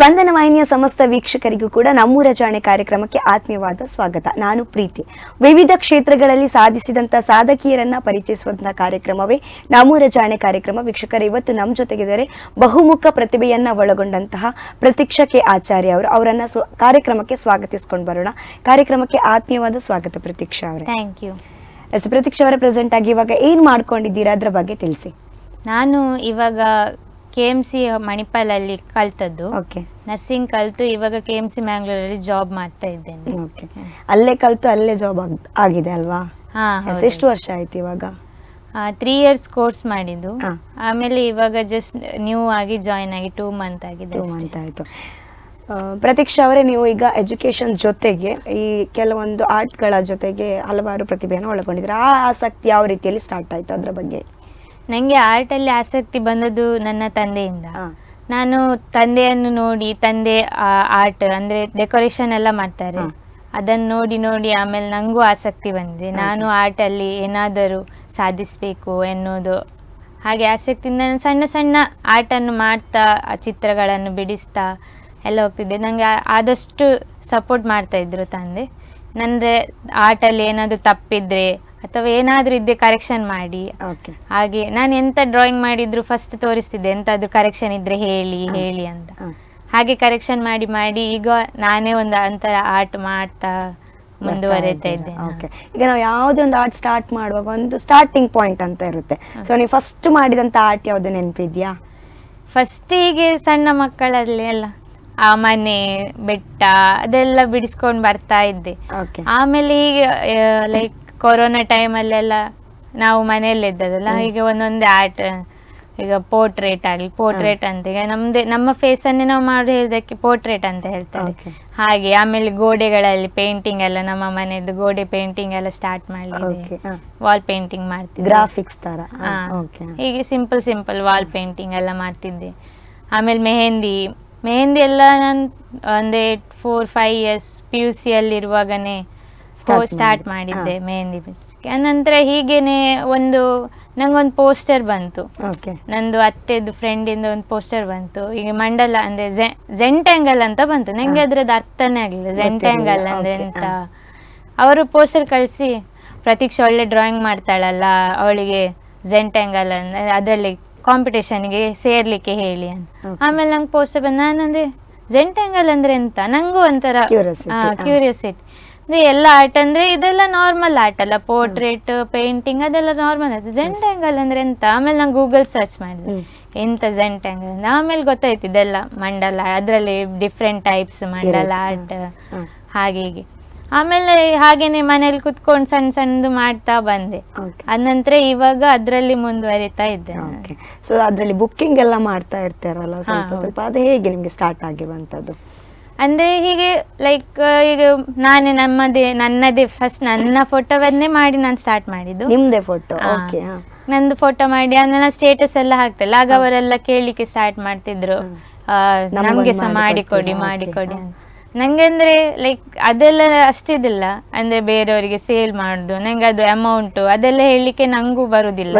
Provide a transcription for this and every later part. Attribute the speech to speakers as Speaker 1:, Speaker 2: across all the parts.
Speaker 1: ಸ್ಪಂದನ ವಾಹಿನಿಯ ಸಮಸ್ತ ವೀಕ್ಷಕರಿಗೂ ಕೂಡ ನಮ್ಮೂರ ಜಾಣೆ ಕಾರ್ಯಕ್ರಮಕ್ಕೆ ಆತ್ಮೀಯವಾದ ಸ್ವಾಗತ. ನಾನು ಪ್ರೀತಿ. ವಿವಿಧ ಕ್ಷೇತ್ರಗಳಲ್ಲಿ ಸಾಧಿಸಿದಂತ ಸಾಧಕಿಯರನ್ನ ಪರಿಚಯಿಸುವಂತಹ ಕಾರ್ಯಕ್ರಮವೇ ನಮ್ಮೂರ ಜಾಣೆ ಕಾರ್ಯಕ್ರಮ. ವೀಕ್ಷಕರು ಇವತ್ತು ನಮ್ಮ ಜೊತೆಗಿದ್ದಾರೆ ಬಹುಮುಖ ಪ್ರತಿಭೆಯನ್ನ ಒಳಗೊಂಡಂತಹ ಪ್ರತೀಕ್ಷಾ ಕೆ. ಆಚಾರ್ಯ ಅವರು. ಅವರನ್ನ ಕಾರ್ಯಕ್ರಮಕ್ಕೆ ಸ್ವಾಗತಿಸಿಕೊಂಡು ಬರೋಣ. ಕಾರ್ಯಕ್ರಮಕ್ಕೆ ಆತ್ಮೀಯವಾದ ಸ್ವಾಗತ ಪ್ರತೀಕ್ಷಾ ಅವರೇ.
Speaker 2: ಥ್ಯಾಂಕ್ ಯು
Speaker 1: ಎಸ್ ಪ್ರತೀಕ್ಷಾ ಅವರ ಪ್ರೆಸೆಂಟ್ ಆಗಿ ಇವಾಗ ಏನ್ ಮಾಡ್ಕೊಂಡಿದ್ದೀರಾ? ಅದ್ರ ಬಗ್ಗೆ ತಿಳಿಸಿ.
Speaker 2: ನಾನು ಇವಾಗ ಕೆ ಎಂ ಸಿ ಮಣಿಪಾಲಲ್ಲಿ ಕಲ್ತದ್ದು.
Speaker 1: ಓಕೆ
Speaker 2: ನರ್ಸಿಂಗ್ ಕಲ್ತು ಇವಾಗ ಕೆ ಎಂ ಸಿ ಮ್ಯಾಂಗ್ಳೂರಲ್ಲಿ ಜಾಬ್ ಮಾಡ್ತಾ ಇದ್ದೇನೆ.
Speaker 1: ಓಕೆ ಅಲ್ಲೇ ಕಲ್ತು ಅಲ್ಲೇ ಜಾಬ್ ಆಗಿದೆ ಅಲ್ವಾ?
Speaker 2: ಹಾ
Speaker 1: ಎಸ್, ಎಷ್ಟು ವರ್ಷ ಆಯ್ತು ಇವಾಗ?
Speaker 2: ತ್ರೀ ಇಯರ್ಸ್ ಕೋರ್ಸ್ ಮಾಡಿದ್ದು.
Speaker 1: ಹಾ.
Speaker 2: ಆಮೇಲೆ ಇವಾಗ ಜಸ್ಟ್ ನ್ಯೂ ಆಗಿ ಜಾಯಿನ್ ಆಗಿ ಟೂ ಮಂತ್ ಆಗಿದೆ
Speaker 1: ಟೂ
Speaker 2: ಅಷ್ಟೇ.
Speaker 1: ಮಂತ್ ಆಯ್ತು. ಪ್ರತೀಕ್ಷಾ ಅವರೇ ನೀವು ಈಗ ಎಜುಕೇಶನ್ ಜೊತೆಗೆ ಈ ಕೆಲವೊಂದು ಆರ್ಟ್ಗಳ ಜೊತೆಗೆ ಹಲವಾರು ಪ್ರತಿಭೆಯನ್ನು ಒಳಗೊಂಡಿದ್ರೆ ಆ ಆಸಕ್ತಿ ಯಾವ ರೀತಿಯಲ್ಲಿ ಸ್ಟಾರ್ಟ್ ಆಯ್ತು ಅದರ ಬಗ್ಗೆ?
Speaker 2: ನಂಗೆ ಆರ್ಟಲ್ಲಿ ಆಸಕ್ತಿ ಬಂದದ್ದು ನನ್ನ ತಂದೆಯಿಂದ. ನಾನು ತಂದೆಯನ್ನು ನೋಡಿ ತಂದೆ ಆರ್ಟ್ ಅಂದ್ರೆ ಡೆಕೋರೇಷನ್ ಎಲ್ಲ ಮಾಡ್ತಾರೆ. ಅದನ್ನು ನೋಡಿ ನೋಡಿ ಆಮೇಲೆ ನಂಗೂ ಆಸಕ್ತಿ ಬಂದಿದೆ. ನಾನು ಆರ್ಟಲ್ಲಿ ಏನಾದರೂ ಸಾಧಿಸಬೇಕು ಎನ್ನುವುದು. ಹಾಗೆ ಆಸಕ್ತಿಯಿಂದ ನಾನು ಸಣ್ಣ ಸಣ್ಣ ಆರ್ಟನ್ನು ಮಾಡ್ತಾ ಚಿತ್ರಗಳನ್ನು ಬಿಡಿಸ್ತಾ ಎಲ್ಲ ಹೋಗ್ತಿದ್ದೆ. ನನಗೆ ಆದಷ್ಟು ಸಪೋರ್ಟ್ ಮಾಡ್ತಾ ಇದ್ರು ತಂದೆ. ನಂದ್ರೆ ಆರ್ಟಲ್ಲಿ ಏನಾದರೂ ತಪ್ಪಿದ್ರೆ ಅಥವಾ ಏನಾದರೂ ಇದ್ದೆ ಕರೆಕ್ಷನ್ ಮಾಡಿ.
Speaker 1: ಓಕೆ
Speaker 2: ಹಾಗೆ ನಾನು ಎಂತ ಡ್ರಾಯಿಂಗ್ ಮಾಡಿದ್ರು ಫಸ್ಟ್ ತೋರಿಸ್ತಿದ್ದೆ ಎಂತಾದ್ರೂ ಕರೆಕ್ಷನ್ ಇದ್ರೆ ಹೇಳಿ ಹೇಳಿ ಅಂತ. ಹಾಗೆ ಕರೆಕ್ಷನ್ ಮಾಡಿ ಮಾಡಿ ಈಗ ನಾನೇ ಒಂದು ಅಂತರ ಆರ್ಟ್ ಮಾಡ್ತಾ ಮುಂದುವರಿತಾ ಇದ್ದೆ
Speaker 1: ಓಕೆ ಈಗ ನಾವು ಯಾವುದೇ ಒಂದು ಆರ್ಟ್ ಸ್ಟಾರ್ಟ್ ಮಾಡುವಾಗ ಒಂದು ಸ್ಟಾರ್ಟಿಂಗ್ ಪಾಯಿಂಟ್ ಅಂತ ಇರುತ್ತೆ. ಸೊ ನೀವು ಫಸ್ಟ್ ಮಾಡಿದಂತ ಆರ್ಟ್ ಯಾವ್ದು ನೆನಪಿದ್ಯಾ?
Speaker 2: ಫಸ್ಟಿಗೆ ಸಣ್ಣ ಮಕ್ಕಳಲ್ಲಿ ಎಲ್ಲ ಆ ಮನೆ ಬೆಟ್ಟ ಅದೆಲ್ಲ ಬಿಡಿಸ್ಕೊಂಡು ಬರ್ತಾ ಇದ್ದೆ. ಆಮೇಲೆ ಈಗ ಲೈಕ್ ಕೊರೋನಾ ಟೈಮಲ್ಲೆಲ್ಲ ನಾವು ಮನೆಯಲ್ಲೇ ಇದ್ದದಲ್ಲ ಹೀಗೆ ಒಂದೊಂದೇ ಆರ್ಟ್ ಈಗ ಪೋರ್ಟ್ರೇಟ್ ಆಗಲಿ ಪೋರ್ಟ್ರೇಟ್ ಅಂತ. ಈಗ ನಮ್ದೇ ನಮ್ಮ ಫೇಸ್ ಅನ್ನೇ ನಾವು ಮಾಡಿ ಹೇಳಿದಕ್ಕೆ ಪೋರ್ಟ್ರೇಟ್ ಅಂತ ಹೇಳ್ತಾರೆ. ಹಾಗೆ ಆಮೇಲೆ ಗೋಡೆಗಳಲ್ಲಿ ಪೇಂಟಿಂಗ್ ಎಲ್ಲ ನಮ್ಮ ಮನೆಯದ್ದು ಗೋಡೆ ಪೇಂಟಿಂಗ್ ಎಲ್ಲ ಸ್ಟಾರ್ಟ್
Speaker 1: ಓಕೆ
Speaker 2: ಮಾಡಿದೆ ವಾಲ್ ಪೇಂಟಿಂಗ್ ಮಾಡ್ತಿದ್ದೆ.
Speaker 1: ಗ್ರಾಫಿಕ್ಸ್ ತರ.
Speaker 2: ಹೀಗೆ ಸಿಂಪಲ್ ಸಿಂಪಲ್ ವಾಲ್ ಪೇಂಟಿಂಗ್ ಎಲ್ಲ ಮಾಡ್ತಿದ್ದೆ. ಆಮೇಲೆ ಮೆಹಂದಿ. ಮೆಹಂದಿ ಎಲ್ಲ ನಾನು ಒಂದೇ four five years P U ಸಿಯಲ್ಲಿರುವಾಗನೇ start
Speaker 1: ಮಾಡಿದ್ದೆ.
Speaker 2: ಮೆಹಂದಿ ಬಿಡಿಸ್ಲಿಕ್ಕೆ ಅನಂತರ ಹೀಗೇನೆ ಒಂದು ನಂಗೊಂದು ಪೋಸ್ಟರ್ ಬಂತು. ನಂದು ಅತ್ತೆದು ಫ್ರೆಂಡಿಂದ ಒಂದು ಪೋಸ್ಟರ್ ಬಂತು. ಈಗ ಮಂಡಲ ಅಂದ್ರೆ ಜೆಂಟ್ಯಾಂಗಲ್ ಅಂತ ಬಂತು. ನಂಗೆ ಅದ್ರದ್ದು ಅರ್ಥನೇ ಆಗಲಿಲ್ಲ. ಜೆಂಟ್ಯಾಂಗಲ್ ಅಂದ್ರೆ ಎಂತ? ಅವರು ಪೋಸ್ಟರ್ ಕಳಿಸಿ ಪ್ರತೀಕ್ಷಾ ಒಳ್ಳೆ ಡ್ರಾಯಿಂಗ್ ಮಾಡ್ತಾಳಲ್ಲ ಅವಳಿಗೆ ಜೆಂಟ್ಯಾಂಗಲ್ ಅಂದ್ರೆ ಅದರಲ್ಲಿ ಕಾಂಪಿಟೇಷನ್ಗೆ ಸೇರ್ಲಿಕ್ಕೆ ಹೇಳಿ ಅಂತ. ಆಮೇಲೆ ನಂಗೆ ಪೋಸ್ಟರ್ ಬಂದು ನಾನಂದ್ರೆ ಜೆಂಟ್ಯಾಂಗಲ್ ಅಂದ್ರೆ ಎಂತ? ನಂಗೂ ಒಂಥರ ಕ್ಯೂರಿಯಾಸಿಟಿ ಎಲ್ಲ ಆರ್ಟ್ ಅಂದ್ರೆ ಇದೆಲ್ಲ ನಾರ್ಮಲ್ ಆರ್ಟ್ ಅಲ್ಲ ಪೋರ್ಟ್ರೇಟ್ ಪೇಂಟಿಂಗ್ ಅದೆಲ್ಲ ನಾರ್ಮಲ್ ಆಯ್ತು ಜೆಂಟ್ ಆಂಗಲ್ ಅಂದ್ರೆ ಎಂತ? ಆಮೇಲೆ ನಾನು ಗೂಗಲ್ ಸರ್ಚ್ ಮಾಡಿದೆ. ಎಂತ ಜೆಂಟ್ಯಾಂಗಲ್ ಅಂದ್ರೆ? ಆಮೇಲೆ ಗೊತ್ತಾಯ್ತು ಇದೆಲ್ಲ ಮಂಡಲ ಅದರಲ್ಲಿ ಡಿಫ್ರೆಂಟ್ ಟೈಪ್ಸ್ ಮಂಡಲ ಆರ್ಟ್ ಹಾಗೆ ಹೀಗೆ. ಆಮೇಲೆ ಹಾಗೇನೆ ಮನೇಲಿ ಕುತ್ಕೊಂಡು ಸಣ್ಣ ಸಣ್ಣದು ಮಾಡ್ತಾ ಬಂದೆ. ಅದ ಇವಾಗ ಅದರಲ್ಲಿ ಮುಂದುವರಿತಾ ಇದ್ದೆ
Speaker 1: ಸೊ ಅದರಲ್ಲಿ ಬುಕ್ಕಿಂಗ್ ಎಲ್ಲ ಮಾಡ್ತಾ ಇರ್ತಾರಲ್ಲ ಸ್ವಲ್ಪ ಸ್ವಲ್ಪ ಅದು ಹೇಗೆ ನಿಮ್ಗೆ ಸ್ಟಾರ್ಟ್ ಆಗಿರುವಂತದ್ದು
Speaker 2: ಅಂದ್ರೆ ಹೀಗೆ ಲೈಕ್ ಈಗ ನಾನೇ ನಮ್ಮದೇ ನನ್ನದೇ ಫಸ್ಟ್ ನನ್ನ ಫೋಟೋವನ್ನೇ ಮಾಡಿ ನಾನು ಸ್ಟಾರ್ಟ್ ಮಾಡಿದ್ದು.
Speaker 1: ನಿಮ್ಮದೇ ಫೋಟೋ ಓಕೆ
Speaker 2: ನಂದು ಫೋಟೋ ಮಾಡಿ ಅದನ್ನ ಸ್ಟೇಟಸ್ ಎಲ್ಲ ಹಾಕ್ತಲ್ಲ ಆಗ ಅವರೆಲ್ಲ ಕೇಳಲಿಕ್ಕೆ ಸ್ಟಾರ್ಟ್ ಮಾಡ್ತಿದ್ರು. ನಮ್ಗೆ ಸಹ
Speaker 1: ಮಾಡಿ
Speaker 2: ಮಾಡಿಕೊಡಿ? ಮಾಡಿಕೊಡಿ ನಂಗೆ ಅಂದ್ರೆ ಲೈಕ್ ಅದೆಲ್ಲ ಅಷ್ಟಿದಿಲ್ಲ ಅಂದ್ರೆ ಬೇರೆಯವರಿಗೆ ಸೇಲ್ ಮಾಡುದು ನಂಗೆ ಅದು ಅಮೌಂಟ್ ಅದೆಲ್ಲ ಹೇಳಲಿಕ್ಕೆ ನಂಗೂ ಬರುದಿಲ್ಲ.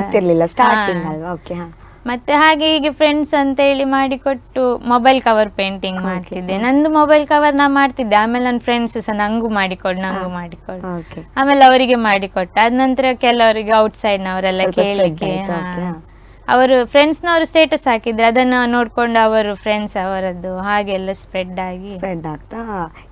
Speaker 2: ಮತ್ತೆ ಹಾಗೆ ಹೀಗೆ ಫ್ರೆಂಡ್ಸ್ ಅಂತ ಹೇಳಿ ಮಾಡಿಕೊಟ್ಟು ಮೊಬೈಲ್ ಕವರ್ ಪೇಂಟಿಂಗ್ ಮಾಡ್ತಿದ್ದೆ. ನಂದು ಮೊಬೈಲ್ ಕವರ್ ನಾ ಮಾಡ್ತಿದ್ದೆ. ಆಮೇಲೆ ನನ್ನ ಫ್ರೆಂಡ್ಸ್ ಸಹ ನಂಗೂ ಮಾಡಿಕೊಡು ನಂಗೂ ಮಾಡಿಕೊಡು. ಆಮೇಲೆ ಅವರಿಗೆ ಮಾಡಿಕೊಟ್ಟೆ. ಅದ ನಂತರ ಕೆಲವರಿಗೆ ಔಟ್ಸೈಡ್ ನವರೆಲ್ಲ
Speaker 1: ಸ್ವಲ್ಪ spread
Speaker 2: ಕೇಳಿಕ್ಕೆ. ಅವರು ಫ್ರೆಂಡ್ಸ್ನವರು ಸ್ಟೇಟಸ್ ಹಾಕಿದ್ರೆ ಅದನ್ನ ನೋಡ್ಕೊಂಡು ಅವರು ಫ್ರೆಂಡ್ಸ್ ಅವರದ್ದು ಹಾಗೆಲ್ಲ ಸ್ಪ್ರೆಡ್ ಆಗಿ.
Speaker 1: ಸ್ಪ್ರೆಡ್ ಆಗ್ತಾ.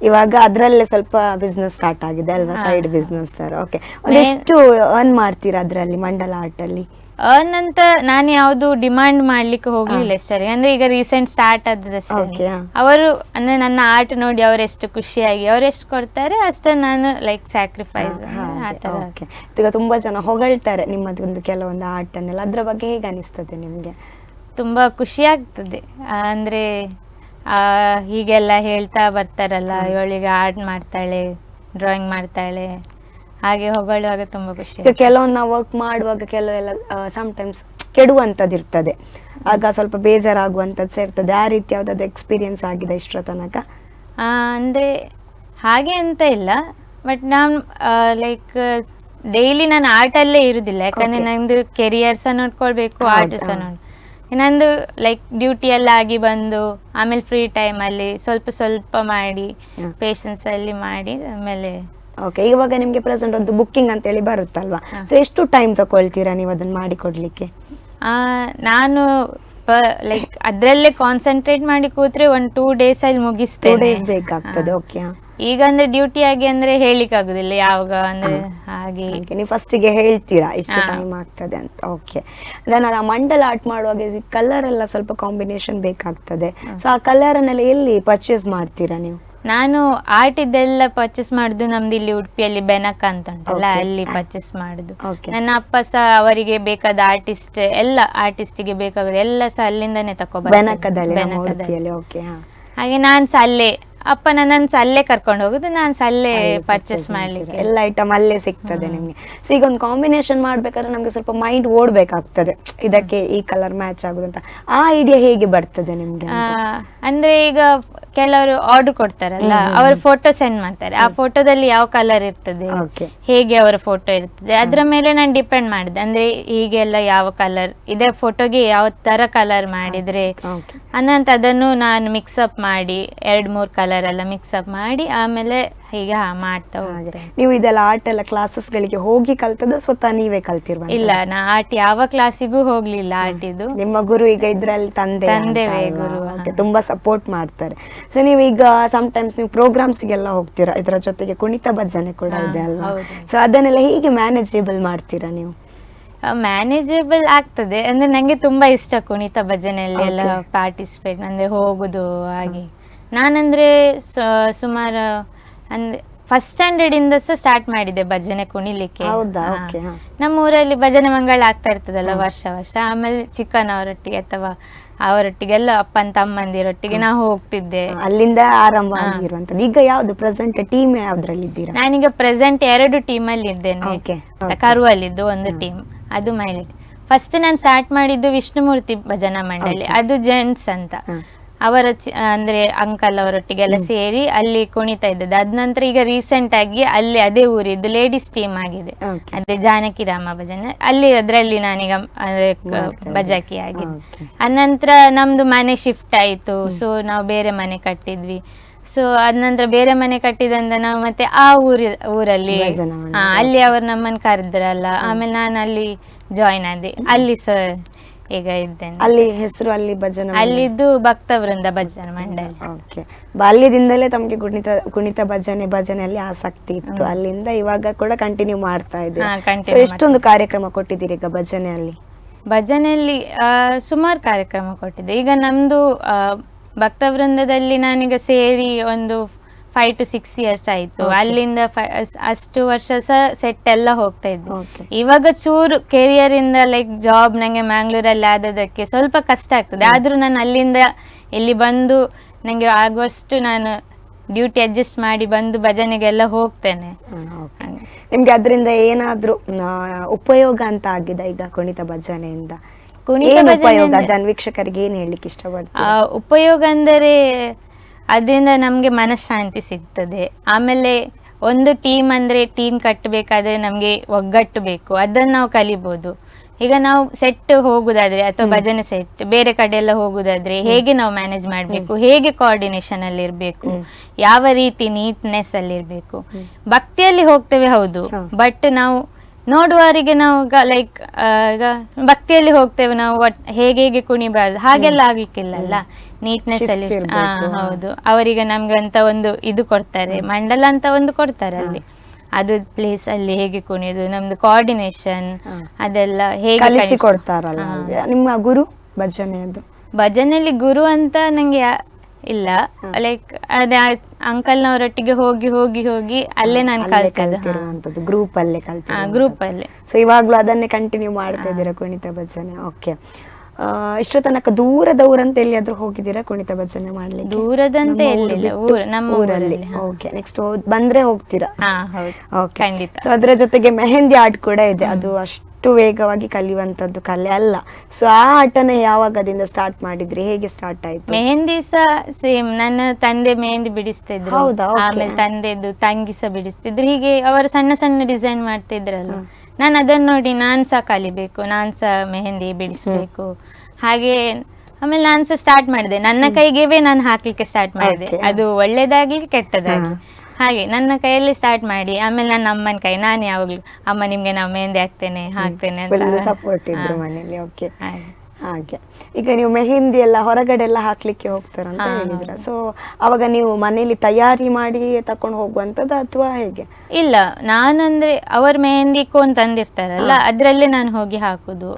Speaker 1: ಇವಾಗ ಅದರಲ್ಲೇ ಸ್ವಲ್ಪ ಬಿಸ್ನೆಸ್ ಸ್ಟಾರ್ಟ್ ಆಗಿದೆ ಅಲ್ವಾ. ಸೈಡ್ ಬಿಸ್ನೆಸ್ ಸರ್ ಓಕೆ ಎಷ್ಟು ಅರ್ನ್ ಮಾಡ್ತೀರಾ ಅದರಲ್ಲಿ ಮಂಡಲ ಆರ್ಟ್ ಅಲ್ಲಿ?
Speaker 2: ಅರ್ನ್ ಅಂತ ನಾನು ಯಾವುದು ಡಿಮಾಂಡ್ ಮಾಡ್ಲಿಕ್ಕೆ ಹೋಗ್ಲಿಲ್ಲ ಸರಿ ಅಂದ್ರೆ ಈಗ ರೀಸೆಂಟ್ ಸ್ಟಾರ್ಟ್ ಆದ್ರೆ
Speaker 1: Okay,
Speaker 2: ಅವರು ಅಂದ್ರೆ ನನ್ನ ಆರ್ಟ್ ನೋಡಿ ಅವರೆಷ್ಟು ಖುಷಿಯಾಗಿ ಅವರೆಷ್ಟು ಕೊಡ್ತಾರೆ ಅಷ್ಟೇ ನಾನು ಲೈಕ್ ಸ್ಯಾಕ್ರಿಫೈಸ್ ಆ ತರ
Speaker 1: ಈಗ ತುಂಬಾ ಜನ ಹೊಗಳ್ತಾರೆ ನಿಮ್ಮದೊಂದು ಕೆಲವೊಂದು ಆರ್ಟ್ ಅನ್ನೆಲ್ಲ. ಅದ್ರ ಬಗ್ಗೆ ಹೇಗೆ ಅನಿಸ್ತದೆ ನಿಮ್ಗೆ?
Speaker 2: ತುಂಬಾ ಖುಷಿ ಆಗ್ತದೆ. ಆ, ಅಂದ್ರೆ ಆ, ಹೀಗೆಲ್ಲ ಹೇಳ್ತಾ ಬರ್ತಾರಲ್ಲ ಇವಳಿಗೆ ಆರ್ಟ್ ಮಾಡ್ತಾಳೆ ಡ್ರಾಯಿಂಗ್ ಮಾಡ್ತಾಳೆ. ಹಾಗೆ ಹೊಗಳುವಾಗ ತುಂಬಾ ಖುಷಿ
Speaker 1: ಈಗ ಕೆಲವೊಂದು ನಾವು ವರ್ಕ್ ಮಾಡುವಾಗ ಕೆಲವೆಲ್ಲ ಟೈಮ್ಸ್ ಕೆಡುವಂಥದ್ದು ಇರ್ತದೆ. ಆಗ ಸ್ವಲ್ಪ ಬೇಜಾರಾಗುವಂಥದ್ದು ಸಹ ಇರ್ತದೆ. ಆ ರೀತಿ ಯಾವ್ದಾದ್ರು ಎಕ್ಸ್ಪೀರಿಯನ್ಸ್ ಆಗಿದೆ ಇಷ್ಟರ ತನಕ?
Speaker 2: ಆ, ಅಂದ್ರೆ ಹಾಗೆ ಅಂತ ಇಲ್ಲ. ಬಟ್ ನಾನು ಲೈಕ್ ಡೈಲಿ ನಾನು ಆರ್ಟಲ್ಲೇ ಇರುದಿಲ್ಲ. ಯಾಕಂದ್ರೆ
Speaker 1: Okay.
Speaker 2: ನಂದು ಕೆರಿಯರ್ ಸಹ ನೋಡ್ಕೊಳ್ಬೇಕು
Speaker 1: ಹೌದು,
Speaker 2: ಆರ್ಟ್ ಸಹ
Speaker 1: ಹಾ.
Speaker 2: ನೋಡ್ ನಂದು ಲೈಕ್ ಡ್ಯೂಟಿ ಎಲ್ಲ ಆಗಿ ಬಂದು ಆಮೇಲೆ ಫ್ರೀ ಟೈಮಲ್ಲಿ ಸ್ವಲ್ಪ ಸ್ವಲ್ಪ ಮಾಡಿ. ಪೇಷನ್ಸ್ ಅಲ್ಲಿ ಮಾಡಿ ಆಮೇಲೆ
Speaker 1: ಓಕೆ ಇವಾಗ ನಿಮಗೆ ಪ್ರೆಸೆಂಟ್ ಒಂದು ಬುಕ್ಕಿಂಗ್ ಅಂತೇಳಿ ಬರುತ್ತಲ್ವಾ. ಸೊ ಎಷ್ಟು ಟೈಮ್ ತಗೊಳ್ತೀರಾ ನೀವು ಅದನ್ನ ಮಾಡಿಕೊಡ್ಲಿಕ್ಕೆ?
Speaker 2: ಆ, ನಾನು ಲೈಕ್ ಅದರಲ್ಲೇ ಕಾನ್ಸಂಟ್ರೇಟ್ ಮಾಡಿ ಕೂತ್ರೆ ಒಂದು ಟೂ ಡೇಸ್ ಅಲ್ಲಿ ಮುಗಿಸ್ತೇನೆ.
Speaker 1: ಡೇಸ್ ಬೇಕಾಗ್ತದೆ ಓಕೆ
Speaker 2: ಈಗ ಅಂದ್ರೆ ಡ್ಯೂಟಿ ಆಗಿ ಅಂದ್ರೆ ಹೇಳಿಕ್ ಆಗುದಿಲ್ಲ ಯಾವಾಗ ಅಂದ್ರೆ ಹಾಗೆ.
Speaker 1: ನೀವು ಫಸ್ಟಿಗೆ ಹೇಳ್ತೀರಾ ಇಷ್ಟು ಟೈಮ್ ಆಗ್ತದೆ ಅಂತ ಓಕೆ ನಾನು ಆ ಮಂಡಲ ಆರ್ಟ್ ಮಾಡುವಾಗ ಕಲರ್ ಎಲ್ಲ ಸ್ವಲ್ಪ ಕಾಂಬಿನೇಷನ್ ಬೇಕಾಗ್ತದೆ. ಸೊ ಆ ಕಲರ್ ಅನ್ನೆಲ್ಲ ಎಲ್ಲಿ ಪರ್ಚೇಸ್ ಮಾಡ್ತೀರಾ ನೀವು?
Speaker 2: ನಾನು ಆರ್ಟ್ ಇದೆಲ್ಲ ಪರ್ಚೇಸ್ ಮಾಡುದು ನಮ್ದು ಇಲ್ಲಿ ಉಡುಪಿಯಲ್ಲಿ ಬೆನಕ ಅಂತ ಉಂಟಲ್ಲ
Speaker 1: Okay.
Speaker 2: ಅಲ್ಲಿ ಪರ್ಚೇಸ್ ಮಾಡುದು.
Speaker 1: Okay.
Speaker 2: ನನ್ನ ಅಪ್ಪ ಸಹ ಅವರಿಗೆ ಬೇಕಾದ ಆರ್ಟಿಸ್ಟ್ ಎಲ್ಲ ಆರ್ಟಿಸ್ಟಿಗೆ ಬೇಕಾದ ಎಲ್ಲ ಸಹ ಅಲ್ಲಿಂದಾನೆ
Speaker 1: ಬೆನಕದಲ್ಲಿ ನಮ್ಮ ಉಡುಪಿಯಲ್ಲಿ. ಓಕೆ ಹಾ.
Speaker 2: ಹಾಗೆ ನಾನ್ ಸಹ ಅಲ್ಲೇ ಅಪ್ಪ ನನ್ನ ಸಹ ಅಲ್ಲೇ ಕರ್ಕೊಂಡು ಹೋಗುದು ನಾನ್ ಸಹ ಅಲ್ಲೇ ಪರ್ಚೇಸ್ ಮಾಡ್ಲಿಕ್ಕೆ.
Speaker 1: ಎಲ್ಲ ಐಟಮ್ ಅಲ್ಲೇ ಸಿಗ್ತದೆ ನಿಮ್ಗೆ. ಸೊ ಈಗ ಒಂದು ಕಾಂಬಿನೇಷನ್ ಮಾಡ್ಬೇಕಾದ್ರೆ ನಮ್ಗೆ ಸ್ವಲ್ಪ ಮೈಂಡ್ ಓಡ್ಬೇಕಾಗ್ತದೆ. ಇದಕ್ಕೆ ಈ ಕಲರ್ ಮ್ಯಾಚ್ ಆಗುದಂತ ಆ ಐಡಿಯಾ ಹೇಗೆ ಬರ್ತದೆ ನಿಮ್ಗೆ
Speaker 2: ಆ, ಅಂದ್ರೆ ಈಗ ಕೆಲವರು ಆರ್ಡರ್ ಕೊಡ್ತಾರಲ್ಲ ಅವರು ಫೋಟೋ ಸೆಂಡ್ ಮಾಡ್ತಾರೆ. ಆ ಫೋಟೋದಲ್ಲಿ ಯಾವ ಕಲರ್ ಇರ್ತದೆ? ಹೇಗೆ ಅವರ ಫೋಟೋ ಇರ್ತದೆ? ಅದ್ರ ಮೇಲೆ ನಾನು ಡಿಪೆಂಡ್ ಮಾಡಿದೆ. ಅಂದ್ರೆ ಹೀಗೆಲ್ಲ ಯಾವ ಕಲರ್ ಇದೇ ಫೋಟೋಗೆ ಯಾವ ತರ ಕಲರ್ ಮಾಡಿದ್ರೆ ಅನ್ನಂತ ಅದನ್ನು ನಾನು ಅಪ್ ಮಾಡಿ ಎರಡ್ ಮೂರ್ ಕಲರ್ ಎಲ್ಲ ಅಪ್ ಮಾಡಿ ಆಮೇಲೆ ಹೀಗೆ ಮಾಡ್ತಾ
Speaker 1: ಹಾಗೆ.
Speaker 2: ಹೋಗ್ತೇನೆ.
Speaker 1: ನೀವು ಇದೆಲ್ಲ ಆರ್ಟ್ ಎಲ್ಲ ಕ್ಲಾಸಸ್ ಗಳಿಗೆ ಹೋಗಿ ಕಲ್ತದ ಸ್ವತಃ ನೀವೇ ಕಲ್ತಿರ್ವ
Speaker 2: ಇಲ್ಲ ನಾ ಆರ್ಟ್ ಯಾವ ಕ್ಲಾಸಿಗೂ ಹೋಗ್ಲಿಲ್ಲ ಆರ್ಟ್ ಇದು
Speaker 1: ನಿಮ್ಮ ಗುರು ಈಗ ಇದ್ರಲ್ಲಿ ತಂದೆ
Speaker 2: ತಂದೆವೇ ಗುರು.
Speaker 1: ಓಕೆ ತುಂಬಾ ಸಪೋರ್ಟ್ ಮಾಡ್ತಾರೆ. ಸೊ ನೀವು ಈಗ ಸಮ್ ಟೈಮ್ಸ್ ನೀವು ಪ್ರೋಗ್ರಾಮ್ಸ್ ಗೆಲ್ಲ ಹೋಗ್ತೀರಾ? ಇದರ ಜೊತೆಗೆ ಕುಣಿತ ಭಜನೆ ಕೂಡ ಇದೆ ಅಲ್ವಾ. ಸೊ ಅದನ್ನೆಲ್ಲ ಹೇಗೆ ಮ್ಯಾನೇಜೇಬಲ್ ಮಾಡ್ತೀರಾ ನೀವು?
Speaker 2: ಮ್ಯಾನೇಜೇಬಲ್ ಆಗ್ತದೆ. ಅಂದ್ರೆ ನಂಗೆ ತುಂಬಾ ಇಷ್ಟ ಕುಣಿತ ಭಜನೆಯಲ್ಲಿ ಎಲ್ಲ ಪಾರ್ಟಿಸಿಪೇಟ್ ಅಂದ್ರೆ ಹೋಗುದು ಹಾಗೆ. ನಾನಂದ್ರೆ ಸುಮಾರು ಅಂದ್ರೆ ಫಸ್ಟ್ ಸ್ಟ್ಯಾಂಡರ್ಡ್ ಇಂದ ಸಹ ಸ್ಟಾರ್ಟ್ ಮಾಡಿದೆ ಭಜನೆ ಕುಣಿಲಿಕ್ಕೆ
Speaker 1: ಹೌದಾ?
Speaker 2: ಹಾ.
Speaker 1: Okay, ಹಾ.
Speaker 2: ನಮ್ಮ ಊರಲ್ಲಿ ಭಜನೆ ಮಂಗಳ ಆಗ್ತಾ ಇರ್ತದಲ್ಲ. ವರ್ಷ ವರ್ಷ ಆಮೇಲೆ ಚಿಕ್ಕನವರೊಟ್ಟಿಗೆ ಅಥವಾ ಅವರೊಟ್ಟಿಗೆಲ್ಲ ಅಪ್ಪನ ತಮ್ಮಂದಿರೊಟ್ಟಿಗೆ ನಾವು ಹೋಗ್ತಿದ್ದೆ
Speaker 1: ಅಲ್ಲಿಂದ ಆರಂಭ. ಆಗಿರುವಂತದ್ದು ಈಗ ಯಾವ್ದು ಪ್ರೆಸೆಂಟ್ ಟೀಮ್ ಯಾವ್ದ್ರಲ್ಲಿ ಇದ್ದೀರಾ
Speaker 2: ನಾನೀಗ ಪ್ರೆಸೆಂಟ್ ಎರಡು ಟೀಮ್ ಅಲ್ಲಿ ಇದ್ದೇನೆ. ಕರುವಲ್ಲಿದ್ದು ಒಂದು. ಟೀಮ್ ಅದು ಮಹಿಳೆ ಫಸ್ಟ್ ನಾನು ಸ್ಟಾರ್ಟ್ ಮಾಡಿದ್ದು ವಿಷ್ಣುಮೂರ್ತಿ ಭಜನಾ ಮಂಡಳಿ. ಅದು ಜೆಂಟ್ಸ್ ಅಂತ. ಅವರ ಚಿ- ಅಂದ್ರೆ ಅಂಕಲ್ ಅವರೊಟ್ಟಿಗೆಲ್ಲ ಸೇರಿ ಅಲ್ಲಿ ಕುಣಿತಾ ಇದ್ದದ್ದು. ಅದ ನಂತರ ಈಗ ರೀಸೆಂಟ್ ಆಗಿ ಅಲ್ಲಿ ಅದೇ ಊರಿದ್ದು ಲೇಡೀಸ್ ಟೀಮ್ ಆಗಿದೆ.
Speaker 1: Okay.
Speaker 2: ಅದೇ ಜಾನಕಿ ರಾಮ ಭಜನೆ. ಅಲ್ಲಿ ಅದರಲ್ಲಿ ನಾನೀಗ ಅಂದ್ರೆ ಕ-
Speaker 1: ಮಾಡ್ತಾ ಇದ್ದೀರಿ.
Speaker 2: ಭಜಕಿ ಆಗಿದೆ
Speaker 1: Okay.
Speaker 2: ಅನಂತರ ನಮ್ದು ಮನೆ ಶಿಫ್ಟ್ ಆಯ್ತು. ಸೊ ನಾವು ಬೇರೆ ಮನೆ ಕಟ್ಟಿದ್ವಿ. ಸೊ ಅದ ನಂತರ ಬೇರೆ ಮನೆ ಕಟ್ಟಿದಂದ ನಾವು ಮತ್ತೆ ಆ ಊರಿ ಊರಲ್ಲಿ
Speaker 1: ಭಜನಾ.
Speaker 2: ಹಾ, ಅಲ್ಲಿ ಅವರು ನಮ್ಮನ್ನು ಕರೆದ್ರಲ್ಲ. ಆಮೇಲೆ ನಾನು ಅಲ್ಲಿ ಜಾಯಿನ್ ಆದೆ. ಅಲ್ಲಿ ಸಹ ಈಗ ಇದ್ದೇನೆ.
Speaker 1: ಅಲ್ಲಿ ಹೆಸರು ಅಲ್ಲಿ ಭಜನೆ
Speaker 2: ಅಲ್ಲಿದ್ದು ಭಕ್ತ ವೃಂದ ಭಜನೆ ಮಂಡಳಿ.
Speaker 1: ಓಕೆ. ಬಾಲ್ಯದಿಂದಲೇ ತಮಗೆ ಕುಣಿತ ಕುಣಿತ ಭಜನೆ ಭಜನೆಯಲ್ಲಿ ಆಸಕ್ತಿ ಇತ್ತು. ಅಲ್ಲಿಂದ ಇವಾಗ ಕೂಡ ಕಂಟಿನ್ಯೂ ಮಾಡ್ತಾ ಇದೆ.
Speaker 2: ಹಾ,
Speaker 1: ಸೊ
Speaker 2: continue
Speaker 1: ಎಷ್ಟೊಂದು ಕಾರ್ಯಕ್ರಮ ಕೊಟ್ಟಿದ್ದೀರಿ ಈಗ ಭಜನೆಯಲ್ಲಿ?
Speaker 2: ಭಜನೆಯಲ್ಲಿ ಸುಮಾರು ಕಾರ್ಯಕ್ರಮ ಕೊಟ್ಟಿದೆ. ಈಗ ನಮ್ದು ಭಕ್ತ ವೃಂದದಲ್ಲಿ ನಾನೀಗ ಸೇರಿ ಒಂದು ಫೈವ್ ಟು ಸಿಕ್ಸ್ ಇಯರ್ಸ್ ಆಯ್ತು. ಅಲ್ಲಿಂದ ಅಷ್ಟು ವರ್ಷ ಸಹ ಸೆಟ್ ಎಲ್ಲ ಹೋಗ್ತಾ ಇದ್ದೆ. ಇವಾಗ ಚೂರು ಕೆರಿಯರ್ ಇಂದ ಲೈಕ್ ಜಾಬ್ ನಂಗೆ ಮ್ಯಾಂಗ್ಳೂರಲ್ಲಿ ಆದದಕ್ಕೆ ಸ್ವಲ್ಪ ಕಷ್ಟ ಆಗ್ತದೆ. ಆದ್ರೂ ನಾನು ಅಲ್ಲಿಂದ ಇಲ್ಲಿ ಬಂದು ನಂಗೆ ಆಗುವಷ್ಟು ನಾನು ಡ್ಯೂಟಿ ಅಡ್ಜಸ್ಟ್ ಮಾಡಿ ಬಂದು ಭಜನೆಗೆಲ್ಲ ಹೋಗ್ತೇನೆ. ಹಾಗೆ.
Speaker 1: ನಿಮ್ಗೆ ಅದರಿಂದ ಏನಾದ್ರೂ ಉಪಯೋಗ ಅಂತ ಆಗಿದೆ ಈಗ ಕುಣಿತ ಭಜನೆಯಿಂದ?
Speaker 2: ಕುಣಿತ ಭಜನೆ
Speaker 1: ಉಪಯೋಗ? ವೀಕ್ಷಕರಿಗೆ ಏನ್ ಹೇಳಲಿಕ್ಕೆ
Speaker 2: ಆ,
Speaker 1: ಇಷ್ಟಪಡ್ತೀರಾ
Speaker 2: ಉಪಯೋಗ ಅಂದರೆ ಅದರಿಂದ ನಮಗೆ ಮನಃಶಾಂತಿ ಸಿಗ್ತದೆ. ಆಮೇಲೆ ಒಂದು ಟೀಮ್ ಅಂದರೆ ಟೀಮ್ ಕಟ್ಟಬೇಕಾದ್ರೆ ನಮಗೆ ಒಗ್ಗಟ್ಟು ಬೇಕು. ಅದನ್ನು ನಾವು ಕಲಿಬೋದು. ಈಗ ನಾವು ಸೆಟ್ ಹೋಗುದಾದ್ರೆ ಅಥವಾ ಭಜನೆ ಸೆಟ್ ಬೇರೆ ಕಡೆ ಎಲ್ಲ ಹೋಗುದಾದ್ರೆ ಹೇಗೆ ನಾವು ಮ್ಯಾನೇಜ್ ಮಾಡಬೇಕು? ಹೇಗೆ ಕೋಆರ್ಡಿನೇಷನ್ ಅಲ್ಲಿ ಇರಬೇಕು? ಯಾವ ರೀತಿ ನೀಟ್ನೆಸ್ ಅಲ್ಲಿ ಇರಬೇಕು? ಭಕ್ತಿಯಲ್ಲಿ ಹೋಗ್ತೇವೆ ಹೌದು. ಬಟ್ ನಾವು ನೋಡುವವರಿಗೆ ನಾವು ಲೈಕ್ ಈಗ ಭಕ್ತಿಯಲ್ಲಿ ಹೋಗ್ತೇವೆ ನಾವು ಒಟ್- ಹೇಗೆ ಹೇಗೆ ಕುಣಿಬಾರ್ದು ಹಾಗೆಲ್ಲ ಆಗ್ಲಿಕ್ಕಿಲ್ಲಲ್ಲ? ನೀಟ್ನೆಸ್ ಅಲ್ಲಿ ಹಾ, ಹೌದು. ಅವರಿಗೆ ನಮ್ಗೆ ಅಂತ ಒಂದು ಇದು ಕೊಡ್ತಾರೆ ಮಂಡಲ ಅಂತ ಒಂದು ಕೊಡ್ತಾರೆ ಅಲ್ಲಿ. ಅದು ಪ್ಲೇಸ್ ಅಲ್ಲಿ ಹೇಗೆ ಕುಣಿಯೋದು ನಮ್ದು ಕೋಆರ್ಡಿನೇಷನ್ ಅದೆಲ್ಲ ಹೇಗೆ
Speaker 1: ಕೊಡ್ತಾರಲ್ಲ ನಿಮ್ಮ ಗುರು ಭಜನೆಯದ್ದು?
Speaker 2: ಭಜನೆಯಲ್ಲಿ ಗುರು ಅಂತ ನಂಗೆ ಇಲ್ಲ. ಲೈಕ್ ಅದೇ ಅಂಕಲ್ನವರೊಟ್ಟಿಗೆ ಹೋಗಿ ಹೋಗಿ ಹೋಗಿ ಅಲ್ಲೇ ನಾನು
Speaker 1: ಕಲ್ತಿರುವಂತದ್ದು ಗ್ರೂಪ್ ಅಲ್ಲೇ ಕಲ್ತಿರುವಂತದ್ದು.
Speaker 2: ಗ್ರೂಪ್ ಅಲ್ಲಿ.
Speaker 1: ಸೊ ಇವಾಗ್ಲೂ ಅದನ್ನೇ ಕಂಟಿನ್ಯೂ ಮಾಡ್ತಾ ಇದ್ದೀರಾ ಕುಣಿತ ಭಜನೆ? ಓಕೆ ಇಷ್ಟು ತನಕ ದೂರದ ಊರಂತ ಎಲ್ಲಿಯಾದ್ರೂ ಹೋಗಿದ್ದೀರಾ ಕುಣಿತ ಭಜನೆ ಮಾಡ್ಲಿಕ್ಕೆ?
Speaker 2: ದೂರದಂತೆ ಎಲ್ಲಿಲ್ಲ, ಊರು- ನಮ್ಮ
Speaker 1: ಊರಲ್ಲಿ. ಓಕೆ ನೆಕ್ಸ್ಟ್ ಬಂದ್ರೆ ಹೋಗ್ತೀರಾ? ಓಕೆ
Speaker 2: ಖಂಡಿತ.
Speaker 1: ಸೊ ಅದರ ಜೊತೆಗೆ ಮೆಹಂದಿ ಆರ್ಟ್ ಕೂಡ ಇದೆ. ಅದು ಅಷ್ಟು ವೇಗವಾಗಿ ಕಲಿಯುವಂತದ್ದು ಕಲೆ ಅಲ್ಲ. ಸೊ ಆ ಆಟನ ಯಾವಾಗದಿಂದ ಸ್ಟಾರ್ಟ್ ಮಾಡಿದ್ರಿ? ಹೇಗೆ ಸ್ಟಾರ್ಟ್ ಆಯ್ತು?
Speaker 2: ಮೆಹಂದಿ ಸಹ ಸೇಮ್ ನನ್ನ ತಂದೆ ಮೆಹಂದಿ ಬಿಡಿಸ್ತಿದ್ರು.
Speaker 1: ಹೌದಾ? Okay.
Speaker 2: ಆಮೇಲೆ ತಂದೆದು ತಂಗಿ ಸಹ ಬಿಡಿಸ್ತಿದ್ರು. ಹೀಗೆ ಅವರು ಸಣ್ಣ ಸಣ್ಣ ಡಿಸೈನ್ ಮಾಡ್ತಿದ್ರಲ್ಲ. ನಾನು ಅದನ್ನ ನೋಡಿ ನಾನ್ ಸಹ ಕಲಿಬೇಕು ನಾನ್ ಸಹ ಮೆಹಂದಿ ಬಿಡಿಸ್ಬೇಕು. ಹಾಗೆ ಆಮೇಲೆ ನಾನು ಸಹ ಸ್ಟಾರ್ಟ್ ಮಾಡಿದೆ. ನನ್ನ ಕೈಗೆವೇ ನಾನು ಹಾಕ್ಲಿಕ್ಕೆ ಸ್ಟಾರ್ಟ್ ಮಾಡಿದೆ.
Speaker 1: Okay.
Speaker 2: ಅದು ಒಳ್ಳೇದಾಗ್ಲಿ ಕೆಟ್ಟದಾಗ್ಲಿ. ಹಾಗೆ ನನ್ನ ಕೈಯಲ್ಲಿ ಸ್ಟಾರ್ಟ್ ಮಾಡಿ ಆಮೇಲೆ ನನ್ನ ಅಮ್ಮನ ಕೈ ನಾನು ಯಾವಾಗ್ಲೂ ಅಮ್ಮ ನಿಮ್ಗೆ ನಾವು ಮೆಹಂದಿ ಹಾಕ್ತೇನೆ ಹಾಕ್ತೇನೆ ಅಂತ
Speaker 1: ಸಪೋರ್ಟ್ ಇದ್ರು. ಮನೇಲಿ ಓಕೆ
Speaker 2: ಹಾಗೆ.
Speaker 1: ಹಾಗೆ. ಈಗ ನೀವು ಮೆಹಂದಿ ಎಲ್ಲ ಹೊರಗಡೆ ಎಲ್ಲ ಹಾಕ್ಲಿಕ್ಕೆ ಹೋಗ್ತಾರಂತ
Speaker 2: ಅಂತ
Speaker 1: ಹೇಳಿದ್ರ. ಸೊ ಅವಾಗ ನೀವು ಮನೇಲಿ ತಯಾರಿ ಮಾಡಿ ತಕೊಂಡು ಹೋಗುವಂತದ್ದು ಅಥವಾ ಹೇಗೆ?
Speaker 2: ಇಲ್ಲ ನಾನಂದ್ರೆ ಅವ್ರ ಮೆಹಂದಿ ಕೋನ್ ತಂದಿರ್ತಾರಲ್ಲ ಅದ್ರಲ್ಲೇ ನಾನು ಹೋಗಿ ಹಾಕುದು.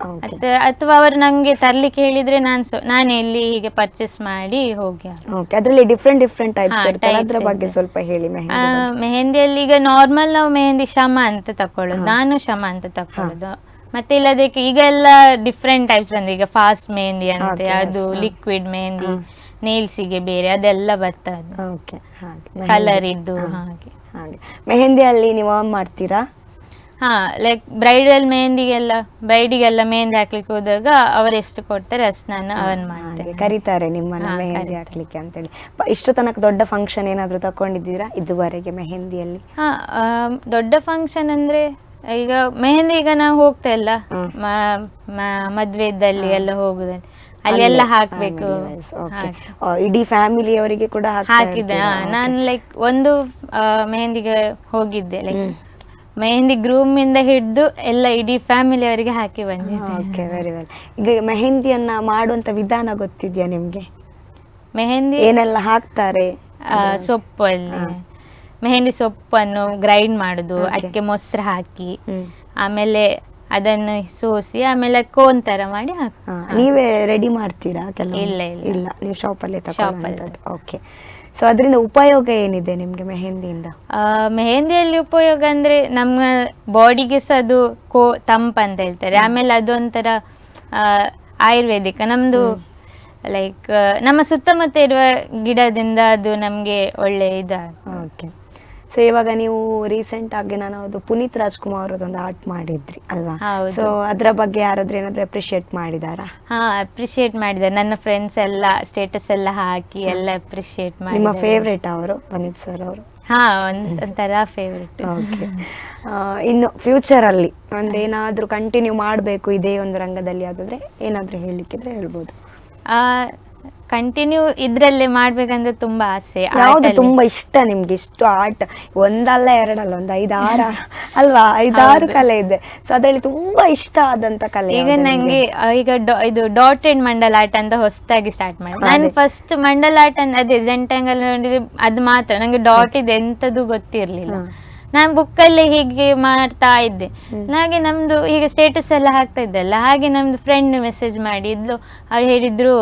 Speaker 2: ಅಥವಾ ಅವರು ನಂಗೆ ತರ್ಲಿಕ್ಕೆ ಹೇಳಿದ್ರೆ ನಾನು ನಾನು ಇಲ್ಲಿ ಹೀಗೆ ಪರ್ಚೇಸ್ ಮಾಡಿ ಹೋಗಿ ಅದ್ರಲ್ಲಿ
Speaker 1: ಓಕೆ ಅದರಲ್ಲಿ ಡಿಫ್ರೆಂಟ್ ಡಿಫ್ರೆಂಟ್ ಟೈಪ್ಸ್ ಅದ್ರ ಬಗ್ಗೆ ಸ್ವಲ್ಪ ಹೇಳಿ ಮೆಹಂದಿ.
Speaker 2: ಮೆಹಂದಿಯಲ್ಲಿ ಈಗ ನಾರ್ಮಲ್ ನಾವು ಮೆಹಂದಿ ಶಮ ಅಂತ ತಕೊಳ್ಳೋದು ನಾನು ಶಮ ಅಂತ ತಕೊಳ್ಳೋದು. ಮತ್ತೆ ಇಲ್ಲದಕ್ಕೆ ಈಗ ಎಲ್ಲ ಡಿಫ್ರೆಂಟ್ ಟೈಪ್ಸ್ ಬಂದಿದೆ. ಈಗ ಫಾಸ್ಟ್ ಮೆಹಂದಿ ಅಂತೆ ಅದು ಲಿಕ್ವಿಡ್ ಮೆಹಂದಿ
Speaker 1: ನೇಲ್ಸ್
Speaker 2: ನೇಲ್ಸಿಗೆ ಬೇರೆ ಅದೆಲ್ಲ ಬರ್ತದೆ
Speaker 1: ಓಕೆ ಹಾಗೆ.
Speaker 2: ಕಲರ್. ಇದ್ದು ಹಾಗೆ.
Speaker 1: ಹಾಗೆ. ಮೆಹಂದಿಯಲ್ಲಿ ನೀವು ಆನ್ ಮಾಡ್ತೀರಾ?
Speaker 2: ಹಾ ಲೈಕ್ ಬ್ರೈಡಲ್ ಮೆಹಂದಿಗೆಲ್ಲ ಬ್ರೈಡಿಗೆಲ್ಲ ಮೆಹಂದಿ ಹಾಕ್ಲಿಕ್ಕೆ ಹೋದಾಗ ಅವ್ರು ಎಷ್ಟು ಕೊಡ್ತಾರೆ ಅಷ್ಟು ನಾನು ಅರ್ನ್ ಮಾಡ್ತೇನೆ
Speaker 1: ಕರೀತಾರೆ ನಿಮ್ಮನ್ನ ಮೆಹಂದಿ. ಹಾಕ್ಲಿಕ್ಕೆ ಅಂತೇಳಿ. ಇಷ್ಟು ತನಕ ದೊಡ್ಡ ಫಂಕ್ಷನ್ ಏನಾದರೂ ತಕೊಂಡಿದ್ದೀರಾ ಇದುವರೆಗೆ ಮೆಹಂದಿಯಲ್ಲಿ
Speaker 2: ಹಾ ದೊಡ್ಡ ಫಂಕ್ಷನ್ ಅಂದ್ರೆ ಈಗ ಮೆಹಂದಿ ಈಗ ನಾವು ಹೋಗ್ತಾ ಇಲ್ಲ. ಮದ್ವೆದಲ್ಲಿ ಎಲ್ಲ ಹೋಗುದಲ್ಲಿ ಅಲ್ಲಿ ಎಲ್ಲ ಹಾಕ್ಬೇಕು.
Speaker 1: ಓಕೆ
Speaker 2: ಹಾಗೆ.
Speaker 1: ಇಡೀ ಫ್ಯಾಮಿಲಿ ಅವರಿಗೆ ಕೂಡ
Speaker 2: ಹಾಕಿದ್ದೆ. ನಾನು ಲೈಕ್ ಒಂದು ಮೆಹಂದಿಗೆ ಹೋಗಿದ್ದೆ. ಲೈಕ್ ಮೆಹಂದಿ ಗ್ರೂಮ್ ಇಂದ ಹಿಡಿದು ಎಲ್ಲ ಇಡೀ ಫ್ಯಾಮಿಲಿ ಅವರಿಗೆ ಹಾಕಿ ಬಂದಿದ್ದೆ.
Speaker 1: ಓಕೆ ವೆರಿ ವೆಲ್ ಈಗ ಮೆಹಂದಿಯನ್ನ ಮಾಡುವಂತ ವಿಧಾನ ಗೊತ್ತಿದ್ಯಾ ನಿಮ್ಗೆ?
Speaker 2: ಮೆಹಂದಿ
Speaker 1: ಏನೆಲ್ಲ ಹಾಕ್ತಾರೆ?
Speaker 2: ಸೊಪ್ಪಲ್ಲಿ. ಮೆಹಂದಿ ಸೊಪ್ಪನ್ನು ಗ್ರೈಂಡ್ ಮಾಡುದು. ಅದಕ್ಕೆ ಮೊಸರು ಹಾಕಿ ಆಮೇಲೆ ಅದನ್ನು ಸೋಸಿ ಆಮೇಲೆ ಕೋನ್ ತರ ಮಾಡಿ
Speaker 1: ನೀವೇ ರೆಡಿ ಮಾಡ್ತೀರಾ ಕೆಲವು
Speaker 2: ಇಲ್ಲ, ಇಲ್ಲ.
Speaker 1: ನೀವು ಶಾಪಲ್ಲೇ ಓಕೆ ಸೊ ಅದರಿಂದ ಉಪಯೋಗ ಏನಿದೆ ನಿಮ್ಗೆ ಮೆಹಂದಿಯಿಂದ?
Speaker 2: ಮೆಹಂದಿಯಲ್ಲಿ ಉಪಯೋಗ ಅಂದ್ರೆ ನಮ್ಮ ಬಾಡಿಗೆ ಸಹ ಅದು ಕೋ ತಂಪ ಅಂತ ಹೇಳ್ತಾರೆ. ಆಮೇಲೆ ಅದೊಂಥರ ಆಯುರ್ವೇದಿಕ. ನಮ್ದು ಲೈಕ್ ನಮ್ಮ ಸುತ್ತಮುತ್ತ ಇರುವ ಗಿಡದಿಂದ ಅದು ನಮ್ಗೆ ಒಳ್ಳೆ ಇದು
Speaker 1: ಓಕೆ ಸೊ ಇವಾಗ ನೀವು ರೀಸೆಂಟ್ ಆಗಿ ನಾನು ಅದು ಪುನೀತ್ ರಾಜ್ಕುಮಾರ್ ಅವರದೊಂದು ಆರ್ಟ್ ಮಾಡಿದ್ರಿ ಅಲ್ವಾ?
Speaker 2: ಹೌದು.
Speaker 1: ಸೊ ಅದ್ರ ಬಗ್ಗೆ ಯಾರಾದ್ರೂ ಏನಾದ್ರು ಅಪ್ರಿಶಿಯೇಟ್ ಮಾಡಿದಾರಾ?
Speaker 2: ಹಾ ಅಪ್ರಿಶಿಯೇಟ್ ಮಾಡಿದ್ದಾರೆ ನನ್ನ ಫ್ರೆಂಡ್ಸ್ ಎಲ್ಲ ಸ್ಟೇಟಸ್ ಎಲ್ಲ ಹಾಕಿ ಎಲ್ಲ ಅಪ್ರಿಶಿಯೇಟ್
Speaker 1: ನಿಮ್ಮ
Speaker 2: ಮಾಡಿ
Speaker 1: ಫೇವ್ರೇಟ್ ಅವರು ಪುನೀತ್ ಸರ್ ಅವರು?
Speaker 2: ಹಾ ಒಂದ್ ಒಂಥರ ಫೇವ್ರೆಟ್
Speaker 1: ಓಕೆ ಇನ್ನು ಫ್ಯೂಚರ್ ಅಲ್ಲಿ ಒಂದು ಏನಾದ್ರೂ ಕಂಟಿನ್ಯೂ ಮಾಡಬೇಕು ಇದೇ ಒಂದು ರಂಗದಲ್ಲಿ ಯಾವ್ದಾದ್ರೆ ಏನಾದ್ರೂ ಹೇಳಿಕ್ಕಿದ್ರೆ ಹೇಳ್ಬೋದು.
Speaker 2: ಕಂಟಿನ್ಯೂ ಇದ್ರಲ್ಲೇ ಮಾಡ್ಬೇಕಂದ್ರೆ ತುಂಬಾ ಆಸೆ
Speaker 1: ಯಾವ್ದು. ತುಂಬಾ ಇಷ್ಟ ನಿಮ್ಗೆ ಇಷ್ಟು ಆರ್ಟ್ ಒಂದಲ್ಲ ಎರಡಲ್ಲ ಒಂದು ಐದಾರು ಅಲ್ವಾ? ಐದಾರು ಕಲೆ ಇದೆ. ಸೊ ಅದ್ರಲ್ಲಿ ತುಂಬಾ ಇಷ್ಟ ಆದಂತ ಕಲೆ
Speaker 2: ಈಗ
Speaker 1: ಯಾವ್ದು
Speaker 2: ನಂಗೆ ಆ, ಈಗ ಡಾ- ಇದು ಡಾಟೆಡ್ ಮಂಡಲ ಆರ್ಟ್ ಅಂತ ಹೊಸದಾಗಿ ಸ್ಟಾರ್ಟ್ ಮಾಡಿ ನಾನು
Speaker 1: ಅದೇ.
Speaker 2: ಫಸ್ಟ್ ಮಂಡಲ ಆರ್ಟ್ ಅಂದ್ರೆ ಅದೇ ಜೆಂಟಂಗಲ್ ನೋಡಿದ್ರೆ ಅದು ಮಾತ್ರ. ನಂಗೆ ಡಾಟ್ ಇದೆ ಎಂತದು ಗೊತ್ತಿರ್ಲಿಲ್ಲ.
Speaker 1: ಹಾ.
Speaker 2: ಬುಕ್ ಅಲ್ಲಿ ಹೀಗೆ ಮಾಡ್ತಾ ಇದ್ದೆ. ಹಾಗೆ ನಮ್ದು ಈಗ ಸ್ಟೇಟಸ್ ಎಲ್ಲ ಹಾಕ್ತಾ ಇದ್ದಲ್ಲ ಹಾಗೆ ನಮ್ದು ಫ್ರೆಂಡ್ ಮೆಸೇಜ್ ಮಾಡಿದ್ಲು ಅವ್ರು ಹೇಳಿದ್ರು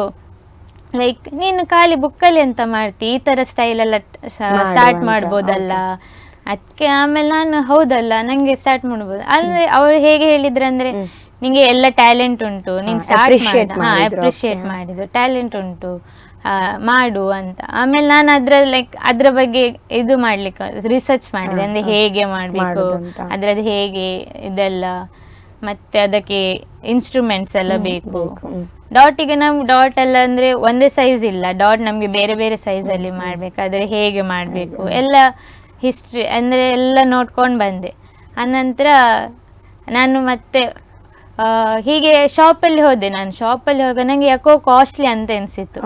Speaker 2: ಲೈಕ್ ನೀನು ಖಾಲಿ ಬುಕ್ಕಲ್ಲಿ ಎಂತ ಮಾಡ್ತಿ? ಈ ತರ ಸ್ಟೈಲ್ ಎಲ್ಲ ಸ್ಟಾರ್ಟ್ ಮಾಡ್ಬೋದಲ್ಲ? ಅದಕ್ಕೆ ಆಮೇಲೆ ನಾನು ಹೌದಲ್ಲ ನಂಗೆ ಸ್ಟಾರ್ಟ್ ಮಾಡ್ಬೋದು. ಅಂದ್ರೆ ಅವ್ರು ಹೇಗೆ ಹೇಳಿದ್ರಂದ್ರೆ ನಿಂಗೆ ಎಲ್ಲ ಟ್ಯಾಲೆಂಟ್ ಉಂಟು. ನೀನ್ ಸ್ಟಾರ್ಟ್ ಅಪ್ರಿಶಿಯೇಟ್ ಮಾಡಿದ್ರು. ಟ್ಯಾಲೆಂಟ್ ಉಂಟು. ಮಾಡು ಅಂತ. ಆಮೇಲೆ ನಾನು ಅದ್ರ ಲೈಕ್ ಅದ್ರ ಬಗ್ಗೆ ಇದು ಮಾಡ್ಲಿಕ್ಕೆ ರಿಸರ್ಚ್ ಮಾಡಿದೆ. ಅಂದ್ರೆ ಹೇಗೆ ಮಾಡ್ಬೇಕು. ಅದ್ರದ್ದು ಹೇಗೆ ಇದೆಲ್ಲ. ಮತ್ತೆ ಅದಕ್ಕೆ ಇನ್ಸ್ಟ್ರೂಮೆಂಟ್ಸ್ ಎಲ್ಲ ಬೇಕು. ಡಾಟಿಗೆ ನಮ್ಗೆ ಡಾಟ್ ಎಲ್ಲ ಅಂದ್ರೆ ಒಂದೇ ಸೈಜ್ ಇಲ್ಲ. ಡಾಟ್ ನಮ್ಗೆ ಬೇರೆ ಬೇರೆ ಸೈಜ್ ಅಲ್ಲಿ ಮಾಡ್ಬೇಕಾದ್ರೆ ಹೇಗೆ ಮಾಡ್ಬೇಕು? ಎಲ್ಲ ಹಿಸ್ಟ್ರಿ ಅಂದ್ರೆ ಎಲ್ಲ ನೋಡ್ಕೊಂಡು ಬಂದೆ. ಆನಂತರ ನಾನು ಮತ್ತೆ ಹೀಗೆ ಶಾಪಲ್ಲಿ ಹೋದೆ ನಾನು. ಶಾಪಲ್ಲಿ ಹೋಗ ನಂಗೆ ಯಾಕೋ ಕಾಸ್ಟ್ಲಿ ಅಂತ ಅನ್ಸಿತ್ತು.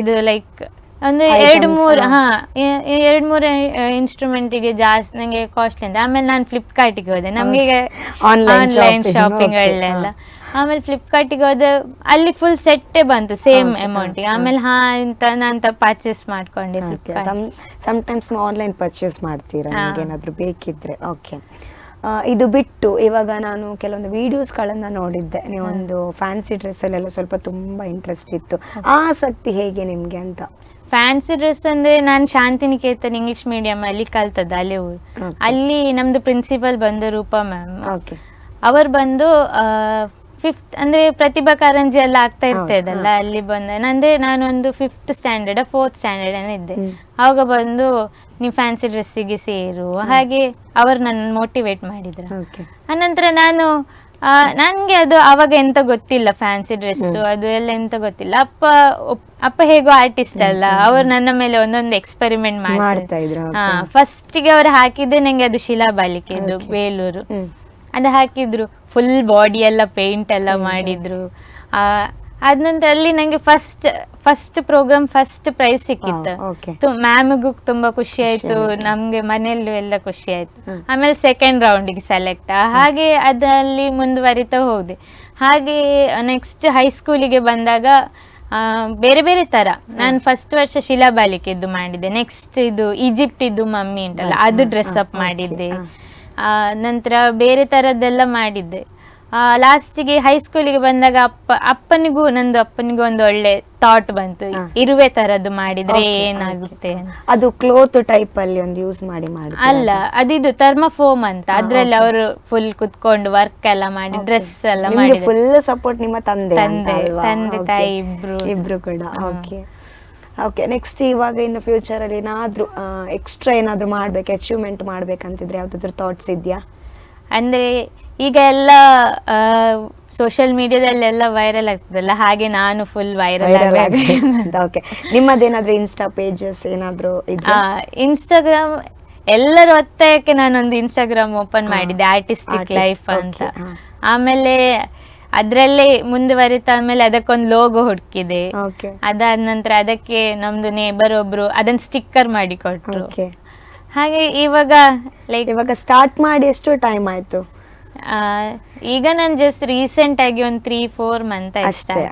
Speaker 2: ಇದು ಲೈಕ್ ಅಂದ್ರೆ
Speaker 1: Items,
Speaker 2: ಎರಡು ಮೂರು
Speaker 1: ಹಾ.
Speaker 2: ಎರಡು ಮೂರು ಇನ್ಸ್ಟ್ರೂಮೆಂಟಿಗೆ ಜಾಸ್ತಿ ನಂಗೆ ಕಾಸ್ಟ್ಲಿ ಅಂತ. ಆಮೇಲೆ ನಾನು ಫ್ಲಿಪ್ಕಾರ್ಟಿಗೆ ಹೋದೆ. ನಮ್ಗೆ ಆನ್ಲೈನ್ ಶಾಪಿಂಗ್
Speaker 1: shopping,
Speaker 2: ಆಮೇಲೆ ಫ್ಲಿಪ್ಕಾರ್ಟಿಗೆ ಹೋದ ಅಲ್ಲಿ ಫುಲ್ ಸೆಟ್ಟೇ ಬಂತು ಸೇಮ್
Speaker 1: ಅಮೌಂಟ್
Speaker 2: ಅಮೌಂಟಿಗೆ ಆಮೇಲೆ ಹಾ ಅಂತ ನಾನು ಪರ್ಚೇಸ್ ಮಾಡ್ಕೊಂಡೆ
Speaker 1: ಸಮಟೈಮ್ಸ್ ಆನ್ಲೈನ್ ಪರ್ಚೇಸ್ ಮಾಡ್ತೀರಾ? ಏನಾದರೂ ಬೇಕಿದ್ರೆ. ಓಕೆ ಇದು ಬಿಟ್ಟು ಇವಾಗ ನಾನು ಕೆಲವೊಂದು ವಿಡಿಯೋಸ್ಗಳನ್ನ ನೋಡಿದ್ದೆ. ನೀವೊಂದು ಫ್ಯಾನ್ಸಿ ಡ್ರೆಸ್ ಅಲ್ಲೆಲ್ಲ ಸ್ವಲ್ಪ ತುಂಬಾ ಇಂಟ್ರೆಸ್ಟ್ ಇತ್ತು. ಆ ಆಸಕ್ತಿ ಹೇಗೆ ನಿಮ್ಗೆ ಅಂತ?
Speaker 2: ಫ್ಯಾನ್ಸಿ ಡ್ರೆಸ್ ಅಂದ್ರೆ ನಾನು ಶಾಂತಿನಿಕೇತನ್ ಇಂಗ್ಲಿಷ್ ಮೀಡಿಯಂ ಅಲ್ಲಿ ಕಲ್ತದ್ದು ಅಲ್ಲಿ ಅಲ್ಲಿ ನಮ್ದು ಪ್ರಿನ್ಸಿಪಲ್ ಬಂದು ರೂಪಾ ಮ್ಯಾಮ್
Speaker 1: ಓಕೆ
Speaker 2: ಅವರು ಬಂದು ಫಿಫ್ತ್ ಅಂದ್ರೆ ಪ್ರತಿಭಾ ಕಾರಂಜಿ ಎಲ್ಲ ಆಗ್ತಾ ಇರ್ತದಲ್ಲ ಅಲ್ಲಿ ಬಂದ. ಅಂದ್ರೆ ನಾನೊಂದು ಫಿಫ್ತ್ ಸ್ಟ್ಯಾಂಡರ್ಡ್ ಫೋರ್ತ್ ಸ್ಟ್ಯಾಂಡರ್ಡ್ ಇದ್ದೆ.
Speaker 1: ಅವಾಗ
Speaker 2: ಆವಾಗ ಬಂದು ನೀವು ಫ್ಯಾನ್ಸಿ ಡ್ರೆಸ್ಸಿಗೆ ಸೇರು. ಹಾಗೆ ಅವರು ನನ್ನ ಮೋಟಿವೇಟ್ ಮಾಡಿದ್ರು. ಅನಂತರ ನಾನು ನನಗೆ ಅದು ಅವಾಗ ಎಂತ ಗೊತ್ತಿಲ್ಲ ಫ್ಯಾನ್ಸಿ ಡ್ರೆಸ್ ಅದು ಎಲ್ಲ ಎಂತ ಗೊತ್ತಿಲ್ಲ. ಅಪ್ಪ ಅಪ್ಪ ಹೇಗೋ ಆರ್ಟಿಸ್ಟ್ ಅಲ್ಲ. ಅವ್ರು ನನ್ನ ಮೇಲೆ ಒಂದೊಂದು ಎಕ್ಸ್ಪೆರಿಮೆಂಟ್
Speaker 1: ಮಾಡ್ತಾ ಇದ್ರು.
Speaker 2: ಫಸ್ಟಿಗೆ ಅವ್ರು ಹಾಕಿದ್ದೆ ನಂಗೆ ಅದು ಶಿಲಾಬಾಲಿಕೆದು. ಬೇಲೂರು. ಅದು ಹಾಕಿದ್ರು. ಫುಲ್ ಬಾಡಿ ಎಲ್ಲ ಪೇಂಟ್ ಎಲ್ಲ ಮಾಡಿದ್ರು. ಆ, ಅದ ನಂತರ ಅಲ್ಲಿ ನಂಗೆ first first program first prize ಸಿಕ್ಕಿತ್ತು. ಮ್ಯಾಮಿಗೂ ತುಂಬಾ ಖುಷಿ ಆಯ್ತು. ನಮ್ಗೆ ಮನೆಯಲ್ಲೂ ಎಲ್ಲ ಖುಷಿ ಆಯ್ತು. ಆಮೇಲೆ ಸೆಕೆಂಡ್ ರೌಂಡಿಗೆ ಸೆಲೆಕ್ಟ್ ಹಾಗೆ ಅದಲ್ಲಿ ಮುಂದುವರಿತಾ ಹೋದೆ. ಹಾಗೆ ನೆಕ್ಸ್ಟ್ ಹೈಸ್ಕೂಲಿಗೆ ಬಂದಾಗ ಬೇರೆ ಬೇರೆ ತರ. ನಾನು ಫಸ್ಟ್ ವರ್ಷ ಶಿಲಾಬಾಲಿಕೆದ್ದು ಮಾಡಿದ್ದೆ. ನೆಕ್ಸ್ಟ್ ಇದು ಈಜಿಪ್ಟ್ ಇದು ಮಮ್ಮಿ ಉಂಟಲ್ಲ ಅದು ಡ್ರೆಸ್ ಅಪ್ ಮಾಡಿದ್ದೆ. ನಂತರ ಬೇರೆ ಥರದ್ದೆಲ್ಲ ಮಾಡಿದ್ದೆ. ಲಾಸ್ಟಿಗೆ ಹೈಸ್ಕೂಲಿಗೆ ಬಂದಾಗ ಅಪ್ಪ ಅಪ್ಪನಿಗೂ ನಂದು ಅಪ್ಪನಿಗೂ ಒಂದು ಒಳ್ಳೆ ಥಾಟ್ ಬಂತು. ಇರುವೆ ತರದ್ದು ಮಾಡಿದ್ರೆ ಏನಾಗುತ್ತೆ.
Speaker 1: ಅದು ಕ್ಲೋತ್ ಟೈಪ್ ಅಲ್ಲಿ ಒಂದು ಯೂಸ್ ಮಾಡಿ ಮಾಡಿ
Speaker 2: ಅಲ್ಲ ಅದಿದು ಥರ್ಮಫೋಮ್ ಅಂತ. ಅದ್ರಲ್ಲಿ ಅವರು ಫುಲ್ ಕುತ್ಕೊಂಡು ವರ್ಕ್ ಎಲ್ಲ ಮಾಡಿ ಡ್ರೆಸ್ ಎಲ್ಲ ಮಾಡಿ
Speaker 1: ಫುಲ್ ಸಪೋರ್ಟ್ ನಿಮ್ಮ ತಂದೆ
Speaker 2: ತಂದೆ? ತಂದೆ, ತಾಯಿ ಇಬ್ರು.
Speaker 1: ಇಬ್ರು ಕೂಡ. ಓಕೆ ಓಕೆ ನೆಕ್ಸ್ಟ್ ಇವಾಗ ಇನ್ನು ಫ್ಯೂಚರ್ ಅಲ್ಲಿ ಏನಾದ್ರೂ ಎಕ್ಸ್ಟ್ರಾ ಏನಾದ್ರೂ ಮಾಡಬೇಕು ಅಚೀವ್ಮೆಂಟ್ ಮಾಡಬೇಕಂತಿದ್ರೆ ಯಾವ್ದಾದ್ರು ಥಾಟ್ಸ್ ಇದೆಯಾ?
Speaker 2: ಅಂದ್ರೆ ಈಗ ಎಲ್ಲ ಸೋಷಿಯಲ್ ಮೀಡಿಯಾದಲ್ಲೆಲ್ಲ ವೈರಲ್ ಆಗ್ತದಲ್ಲ ಹಾಗೆ ನಾನು ಫುಲ್ ವೈರಲ್
Speaker 1: ಓಕೆ ನಿಮ್ಮದೇನಾದ್ರೂ ಇನ್ಸ್ಟಾ ಪೇಜಸ್ ಏನಾದ್ರೂ
Speaker 2: ಇನ್ಸ್ಟಾಗ್ರಾಮ್ ಎಲ್ಲರ ಒತ್ತಾಯಕ್ಕೆ ನಾನೊಂದು ಇನ್ಸ್ಟಾಗ್ರಾಮ್ ಓಪನ್. ಮಾಡಿದ್ದೆ ಆರ್ಟಿಸ್ಟಿಕ್ ಲೈಫ್ ಅಂತ. ಆಮೇಲೆ ಅದ್ರಲ್ಲೇ ಮುಂದುವರಿತ ಆಮೇಲೆ ಅದಕ್ಕೊಂದು ಲೋಗೋ ಹುಡುಕಿದೆ. ಅದಾದ ನಂತರ ಅದಕ್ಕೆ ನಮ್ದು ನೇಬರ್ ಒಬ್ರು ಅದನ್ನ ಸ್ಟಿಕ್ಕರ್ ಮಾಡಿ ಕೊಟ್ರು. ಹಾಗೆ ಇವಾಗ ಲೈಕ್
Speaker 1: ಇವಾಗ ಸ್ಟಾರ್ಟ್ ಮಾಡಿ ಎಷ್ಟು ಟೈಮ್ ಆಯ್ತು?
Speaker 2: ಈಗ ನಾನು ಜಸ್ಟ್ ರೀಸೆಂಟ್ ಆಗಿ ಒಂದು ತ್ರೀ ಫೋರ್ ಮಂತ್
Speaker 1: ಅಷ್ಟೇ.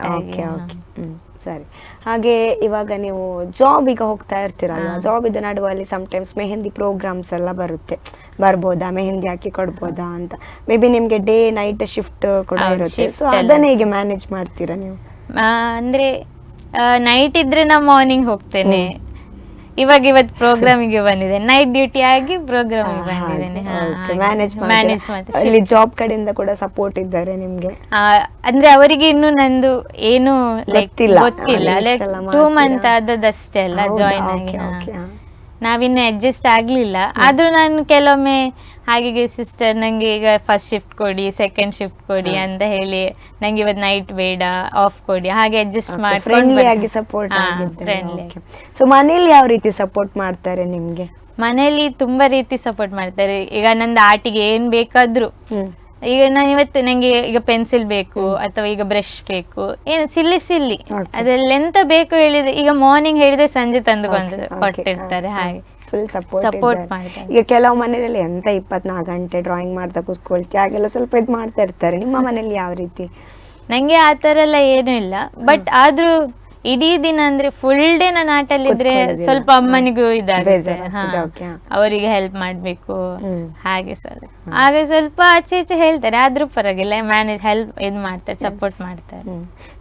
Speaker 1: ಸರಿ. ಹಾಗೆ ಇವಾಗ ನೀವು ಜಾಬ್ ಈಗ ಹೋಗ್ತಾ
Speaker 2: ಇರ್ತೀರಲ್ಲ.
Speaker 1: ಜಾಬ್ ಇದ್ದ ನಡುವಲ್ಲಿ ಟೈಮ್ಸ್ ಮೆಹಂದಿ ಪ್ರೋಗ್ರಾಮ್ಸ್ ಎಲ್ಲ ಬರುತ್ತೆ. ಬರ್ಬೋದಾ? ಮೆಹಂದಿ ಹಾಕಿ ಕೊಡ್ಬೋದಾ ಅಂತ. ಮೇ ಬಿ ನಿಮ್ಗೆ ಡೇ ನೈಟ್ ಶಿಫ್ಟ್ ಕೂಡ ಇರುತ್ತೆ. ಸೊ ಅದನ್ನ ಹೇಗೆ ಮ್ಯಾನೇಜ್ ಮಾಡ್ತೀರಾ ನೀವು?
Speaker 2: ಅಂದ್ರೆ ನೈಟ್ ಇದ್ರೆ ನಾ ಮಾರ್ನಿಂಗ್ ಹೋಗ್ತೇನೆ. ಇವಾಗ ಇವತ್ತು ಪ್ರೋಗ್ರಾಮಿಗೆ ಬಂದಿದೆ. ನೈಟ್ ಡ್ಯೂಟಿ ಆಗಿ ಪ್ರೋಗ್ರಾಮಿಗೆ ಬಂದಿದ್ದೇನೆ.
Speaker 1: ಮ್ಯಾನೇಜ್
Speaker 2: ಮ್ಯಾನೇಜ್
Speaker 1: ಅಲ್ಲಿ ಜಾಬ್ ಕಡೆಯಿಂದ ಕೂಡ ಸಪೋರ್ಟ್ ಇದ್ದಾರೆ ನಿಮ್ಗೆ?
Speaker 2: ಅಂದ್ರೆ ಅವರಿಗೆ ಇನ್ನು ನಂದು ಏನು
Speaker 1: ಗೊತ್ತಿಲ್ಲ.
Speaker 2: Like two? ಮಂತ್ ಆದದಷ್ಟೇ ಅಲ್ಲ ಜಾಯಿನ್ ಆಗಿ. ನಾವಿನ್ನು ಅಡ್ಜಸ್ಟ್ ಆಗ್ಲಿಲ್ಲ. ಆದ್ರೂ ನಾನು ಕೆಲವೊಮ್ಮೆ ಹಾಗೆ ಸಿಸ್ಟರ್ ನಂಗೆ ಈಗ ಫಸ್ಟ್ ಶಿಫ್ಟ್ ಕೊಡಿ ಸೆಕೆಂಡ್ ಶಿಫ್ಟ್ ಕೊಡಿ ಅಂತ ಹೇಳಿ ನಂಗೆ ಇವತ್ತು ನೈಟ್ ಬೇಡ ಆಫ್ ಕೊಡಿ. ಹಾಗೆ ಅಡ್ಜಸ್ಟ್ ಮಾಡಿ
Speaker 1: ಫ್ರೆಂಡ್ಲಿ ಆಗಿ ಸಪೋರ್ಟ್
Speaker 2: ಫ್ರೆಂಡ್ಲಿ
Speaker 1: ಸೊ ಮನೇಲಿ ಯಾವ ರೀತಿ ಸಪೋರ್ಟ್ ಮಾಡ್ತಾರೆ ನಿಮ್ಗೆ?
Speaker 2: ಮನೆಯಲ್ಲಿ ತುಂಬಾ ರೀತಿ ಸಪೋರ್ಟ್ ಮಾಡ್ತಾರೆ. ಈಗ ನಂದು ಆಟಿಗೆ ಏನ್ ಬೇಕಾದ್ರೂ. ಈಗ ನಾನು ಇವತ್ತು ನಂಗೆ ಈಗ ಪೆನ್ಸಿಲ್ ಬೇಕು ಅಥವಾ ಈಗ ಬ್ರಷ್ ಬೇಕು. ಏನು ಸಿಲ್ಲಿ ಸಿಲ್ಲಿ. ಅದೆಲ್ಲ ಎಂತ ಬೇಕು ಹೇಳಿದ್ರೆ ಈಗ ಮಾರ್ನಿಂಗ್ ಹೇಳಿದ್ರೆ ಸಂಜೆ ತಂದು ಕೊಟ್ಟಿರ್ತಾರೆ ಹಾಗೆ.
Speaker 1: Full support. ಈಗ ಕೆಲವು ಮನೆಯಲ್ಲಿ ಎಂತ ಇಪ್ಪತ್ನಾಲ್ಕು ಗಂಟೆ ಡ್ರಾಯಿಂಗ್ ಮಾಡ್ತಾ ಕೂತ್ಕೊಳ್ತಿ ಹಾಗೆಲ್ಲ ಸ್ವಲ್ಪ ಇದು ಮಾಡ್ತಾ ಇರ್ತಾರೆ. ನಿಮ್ಮ ಮನೇಲಿ ಯಾವ ರೀತಿ?
Speaker 2: ನಂಗೆ ಆ ಥರ ಎಲ್ಲ ಏನು ಇಲ್ಲ. ಬಟ್ ಆದ್ರೂ ಇಡೀ ದಿನ ಅಂದ್ರೆ ಫುಲ್ ಡೇ ನಾನು ಆಟಲ್ಲಿದ್ರೆ. ಸ್ವಲ್ಪ ಅಮ್ಮನಿಗೂ ಇದಾಗುತ್ತೆ.
Speaker 1: okay,
Speaker 2: ಅವರಿಗೆ ಹೆಲ್ಪ್ ಮಾಡ್ಬೇಕು. ಹಾಗೆ ಸ್ವಲ್ಪ. ಹಾಗೆ ಸ್ವಲ್ಪ ಆಚೆ ಈಚೆ ಹೇಳ್ತಾರೆ. ಆದ್ರೂ ಪರವಾಗಿಲ್ಲ. ಮ್ಯಾನೇಜ್ ಹೆಲ್ಪ್ ಇದು ಮಾಡ್ತಾರೆ ಸಪೋರ್ಟ್ ಮಾಡ್ತಾರೆ.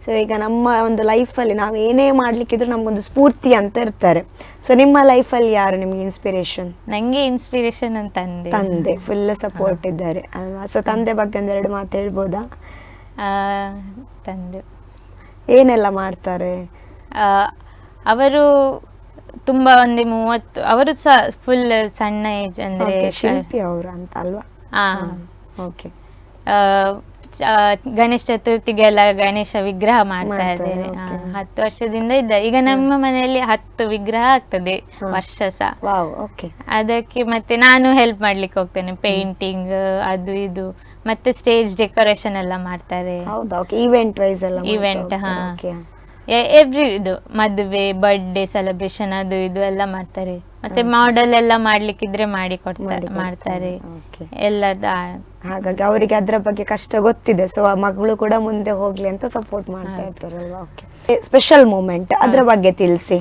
Speaker 1: ಸೊ ಈಗ ನಮ್ಮ ಒಂದು ಲೈಫಲ್ಲಿ ನಾವು ಏನೇ ಮಾಡಲಿಕ್ಕಿದ್ರು ನಮಗೊಂದು ಸ್ಫೂರ್ತಿ ಅಂತ ಇರ್ತಾರೆ. ಸೊ ನಿಮ್ಮ ಲೈಫಲ್ಲಿ ಯಾರು ನಿಮಗೆ ಇನ್ಸ್ಪಿರೇಷನ್
Speaker 2: ನನಗೆ ಇನ್ಸ್ಪಿರೇಷನ್ ಅಂತ ತಂದೆ.
Speaker 1: ತಂದೆ ಫುಲ್ ಸಪೋರ್ಟ್ ಇದ್ದಾರೆ ಅಲ್ವಾ? ಸೊ ತಂದೆ ಬಗ್ಗೆ ಒಂದೆರಡು ಮಾತು ಹೇಳ್ಬೋದಾ?
Speaker 2: ತಂದೆ.
Speaker 1: ಏನೆಲ್ಲ ಮಾಡ್ತಾರೆ?
Speaker 2: ಅವರು ತುಂಬಾ ಒಂದು ಮೂವತ್ತು ಅವರು ಸಹ ಫುಲ್ ಸಣ್ಣ ಏಜ್ ಅಂದ್ರೆ
Speaker 1: ಶಿಲ್ಪಿ ಅವರು ಅಂತ ಅಲ್ವಾ?
Speaker 2: ಹಾಂ
Speaker 1: ಓಕೆ
Speaker 2: ಗಣೇಶ ಚತುರ್ಥಿಗೆಲ್ಲ ಗಣೇಶ ವಿಗ್ರಹ ಮಾಡ್ತಾ ಇದ್ದಾರೆ
Speaker 1: okay.
Speaker 2: ಹತ್ತು ವರ್ಷದಿಂದ ಇದ್ದ. ಈಗ ನಮ್ಮ ಮನೆಯಲ್ಲಿ ಹತ್ತು ವಿಗ್ರಹ ಆಗ್ತದೆ
Speaker 1: ವರ್ಷಸ
Speaker 2: ವರ್ಷ ಸಹ
Speaker 1: ಓಕೆ
Speaker 2: ಅದಕ್ಕೆ ಮತ್ತೆ ನಾನು ಹೆಲ್ಪ್ ಮಾಡ್ಲಿಕ್ಕೆ ಹೋಗ್ತೇನೆ ಪೇಂಟಿಂಗ್ ಅದು ಇದು ಮತ್ತೆ ಸ್ಟೇಜ್ ಡೆಕೋರೇಷನ್ ಎಲ್ಲ ಮಾಡ್ತಾರೆ.
Speaker 1: ಇವೆಂಟ್ ವೈಸ್ ಎಲ್ಲ
Speaker 2: ಇವೆಂಟ್ ಹಾ. ಎವ್ರಿ ಇದು ಮದುವೆ ಬರ್ಡೇ ಸೆಲೆಬ್ರೇಷನ್ ಅದು ಇದು ಎಲ್ಲ ಮಾಡ್ತಾರೆ. ಮತ್ತೆ ಮಾಡೆಲ್ ಎಲ್ಲ ಮಾಡ್ಲಿಕ್ಕಿದ್ರೆ ಮಾಡಿ ಕೊಡ್ತಾರೆ ಮಾಡ್ತಾರೆ. ಎಲ್ಲದ
Speaker 1: ಹಾಗಾಗಿ ಅವರಿಗೆ ಅದರ ಬಗ್ಗೆ ಕಷ್ಟ ಗೊತ್ತಿದೆ. ಸೊ ಆ ಮಗಳು ಕೂಡ ಮುಂದೆ ಹೋಗ್ಲಿ ಅಂತ ಸಪೋರ್ಟ್ ಮಾಡ್ತಾ. ಇರ್ತಾರಲ್ವಾ? ಓಕೆ ಸ್ಪೆಷಲ್ ಮೂಮೆಂಟ್ ಅದ್ರ ಬಗ್ಗೆ ತಿಳಿಸಿ.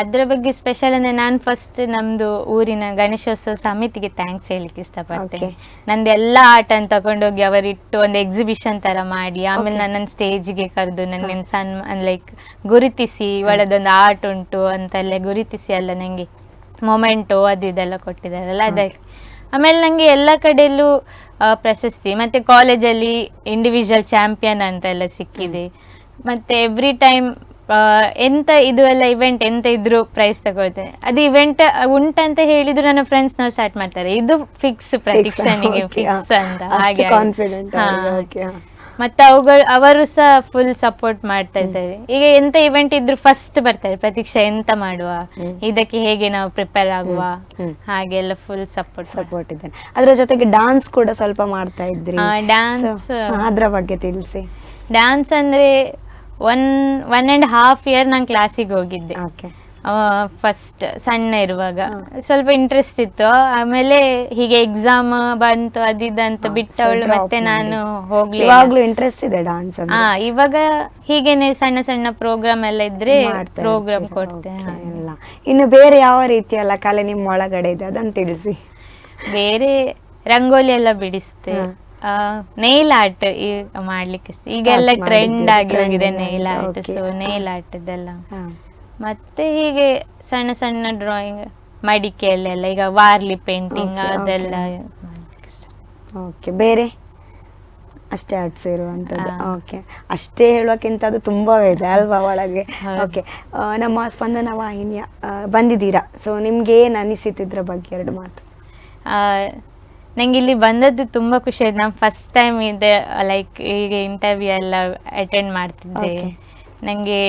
Speaker 2: ಅದ್ರ ಬಗ್ಗೆ ಸ್ಪೆಷಲ್ ಅಂದ್ರೆ ನಾನು ಫಸ್ಟ್ ನಮ್ದು ಊರಿನ ಗಣೇಶೋತ್ಸವ ಸಮಿತಿಗೆ ಥ್ಯಾಂಕ್ಸ್ ಹೇಳಿಕ್ಕೆ ಇಷ್ಟಪಡ್ತೇನೆ. ನಂದು ಎಲ್ಲ ಆಟನ ತಗೊಂಡೋಗಿ ಅವರಿಟ್ಟು ಒಂದು ಎಕ್ಸಿಬಿಷನ್ ತರ ಮಾಡಿ ಆಮೇಲೆ
Speaker 1: ನನ್ನ
Speaker 2: ನನ್ನನ್ನು ಸ್ಟೇಜ್ಗೆ ಕರೆದು ನನ್ನ ಸನ್ ಲೈಕ್ ಗುರುತಿಸಿ ಇವಳದೊಂದು ಆರ್ಟ್ ಉಂಟು ಅಂತೆಲ್ಲ ಗುರುತಿಸಿ ಅಲ್ಲ ನಂಗೆ ಮೊಮೆಂಟು ಅದು ಇದೆಲ್ಲ ಕೊಟ್ಟಿದ್ದಾರಲ್ಲ ಅದಕ್ಕೆ ಆಮೇಲೆ ನನಗೆ ಎಲ್ಲ ಕಡೆಯಲ್ಲೂ ಪ್ರಶಸ್ತಿ. ಮತ್ತೆ ಕಾಲೇಜಲ್ಲಿ ಇಂಡಿವಿಜುವಲ್ ಚಾಂಪಿಯನ್ ಅಂತೆಲ್ಲ ಸಿಕ್ಕಿದೆ. ಮತ್ತೆ ಎವ್ರಿ ಟೈಮ್ ಎಂತ ಇದು ಎಲ್ಲ ಇವೆಂಟ್ ಎಂತ ಇದ್ರು ಪ್ರೈಸ್ ತಗೊಳ್ತೇನೆ ಅದು ಇವೆಂಟ್ ಉಂಟಂತ ಹೇಳಿದ್ರು ನನ್ನ ಫ್ರೆಂಡ್ಸ್ ನಾವು ಸ್ಟಾರ್ಟ್ ಮಾಡ್ತಾರೆ. ಇದು ಫಿಕ್ಸ್ ಪ್ರತಿಕ್ಷನಿಗೆ ಫಿಕ್ಸ್. ಅಂತ. ಹಾಗೆ ಮತ್ತೆ ಅವುಗಳು ಅವರು ಸಹ ಫುಲ್ ಸಪೋರ್ಟ್ ಮಾಡ್ತಾ ಇದ್ದಾರೆ. ಈಗ ಎಂತ ಇವೆಂಟ್ ಇದ್ರು ಫಸ್ಟ್ ಬರ್ತಾರೆ ಪ್ರತೀಕ್ಷಾ ಎಂತ ಮಾಡುವ ಇದಕ್ಕೆ ಹೇಗೆ ನಾವು ಪ್ರಿಪೇರ್ ಆಗುವ. ಹಾಗೆಲ್ಲ ಫುಲ್ ಸಪೋರ್ಟ್
Speaker 1: ಸಪೋರ್ಟ್ ಇದ್ದಾರೆ ಅದರ ಜೊತೆಗೆ ಡಾನ್ಸ್ ಕೂಡ ಸ್ವಲ್ಪ ಮಾಡ್ತಾ ಇದ್ರಿ. ಡಾನ್ಸ್ ಅದರ ಬಗ್ಗೆ ತಿಳಿಸಿ.
Speaker 2: ಡಾನ್ಸ್ ಅಂದ್ರೆ one one and half year ನಾನು ಕ್ಲಾಸಿಗೆ ಹೋಗಿದ್ದೆ. ಫಸ್ಟ್ ಸಣ್ಣ ಇರುವಾಗ. ಸ್ವಲ್ಪ ಇಂಟ್ರೆಸ್ಟ್ ಇತ್ತು. ಆಮೇಲೆ ಹೀಗೆ ಎಕ್ಸಾಮ್ ಬಂತು ಅದಿದಂತ ಬಿಟ್ಟವಳು ಮತ್ತೆ ನಾನು ಹೋಗ್ಲಿ
Speaker 1: ಇವಾಗ್ಲೂ ಇಂಟ್ರೆಸ್ಟ್ ಇದೆ ಡಾನ್ಸ್
Speaker 2: ಹಾ ಇವಾಗ ಹೀಗೇನೆ ಸಣ್ಣ ಸಣ್ಣ ಪ್ರೋಗ್ರಾಮ್ ಎಲ್ಲ ಇದ್ರೆ ಪ್ರೋಗ್ರಾಮ್
Speaker 1: ಕೊಡ್ತೇನೆ ಇನ್ನು ಬೇರೆ ಯಾವ ರೀತಿಯಲ್ಲ ಕಲೆ ನಿಮ್ಮ ಒಳಗಡೆ ಇದೆ? ಅದನ್ನ ತಿಳಿಸಿ.
Speaker 2: ಬೇರೆ ರಂಗೋಲಿ ಎಲ್ಲ ಬಿಡಿಸ್ತೆ. ನೇಲ್ ಆರ್ಟ್ ಮಾಡ್ಲಿಕ್ಕೆ. ಈಗೆಲ್ಲ ಟ್ರೆಂಡ್ ಆಗಿ ಹೋಗಿದೆ nail art. So. Nail art ಇದೆಲ್ಲ. ಮತ್ತೆ ಹೀಗೆ ಸಣ್ಣ ಸಣ್ಣ ಡ್ರಾಯಿಂಗ್ ಮಡಿಕೆಯಲ್ಲೆಲ್ಲ ಈಗ ವಾರ್ಲಿ ಪೇಂಟಿಂಗ್
Speaker 1: Okay,
Speaker 2: ಅದೆಲ್ಲ ಮಾಡ್ಲಿಕ್ಕೆ ಇಷ್ಟ.
Speaker 1: ಓಕೆ ಬೇರೆ? ಅಷ್ಟೇ ಆರ್ಟ್ಸ್ ಇರುವಂಥದ್ದು. ಓಕೆ ಅಷ್ಟೇ ಹೇಳೋಕ್ಕಿಂತ ಅದು ತುಂಬಾ ಇದೆ ಅಲ್ವಾ ಒಳಗೆ?
Speaker 2: ಹೌದು.
Speaker 1: ಓಕೆ ನಮ್ಮ ಸ್ಪಂದನ ವಾಹಿನಿಯ ಆ, ಬಂದಿದ್ದೀರಾ? ಸೊ ನಿಮ್ಗೆ ಏನ್ ಅನಿಸಿತು ಇದ್ರ ಬಗ್ಗೆ ಎರಡು ಮಾತು?
Speaker 2: ಆ, ನಂಗೆ ಇಲ್ಲಿ ಬಂದದ್ದು ತುಂಬಾ ಖುಷಿ ಆಯ್ತು. ನಾನು ಫಸ್ಟ್ ಟೈಮ್ ಇದೆ ಲೈಕ್ ಹೀಗೆ ಇಂಟರ್ವ್ಯೂ ಎಲ್ಲ ಅಟೆಂಡ್ ಮಾಡ್ತಿದ್ದೆ.
Speaker 1: Okay.
Speaker 2: ನಂಗೆ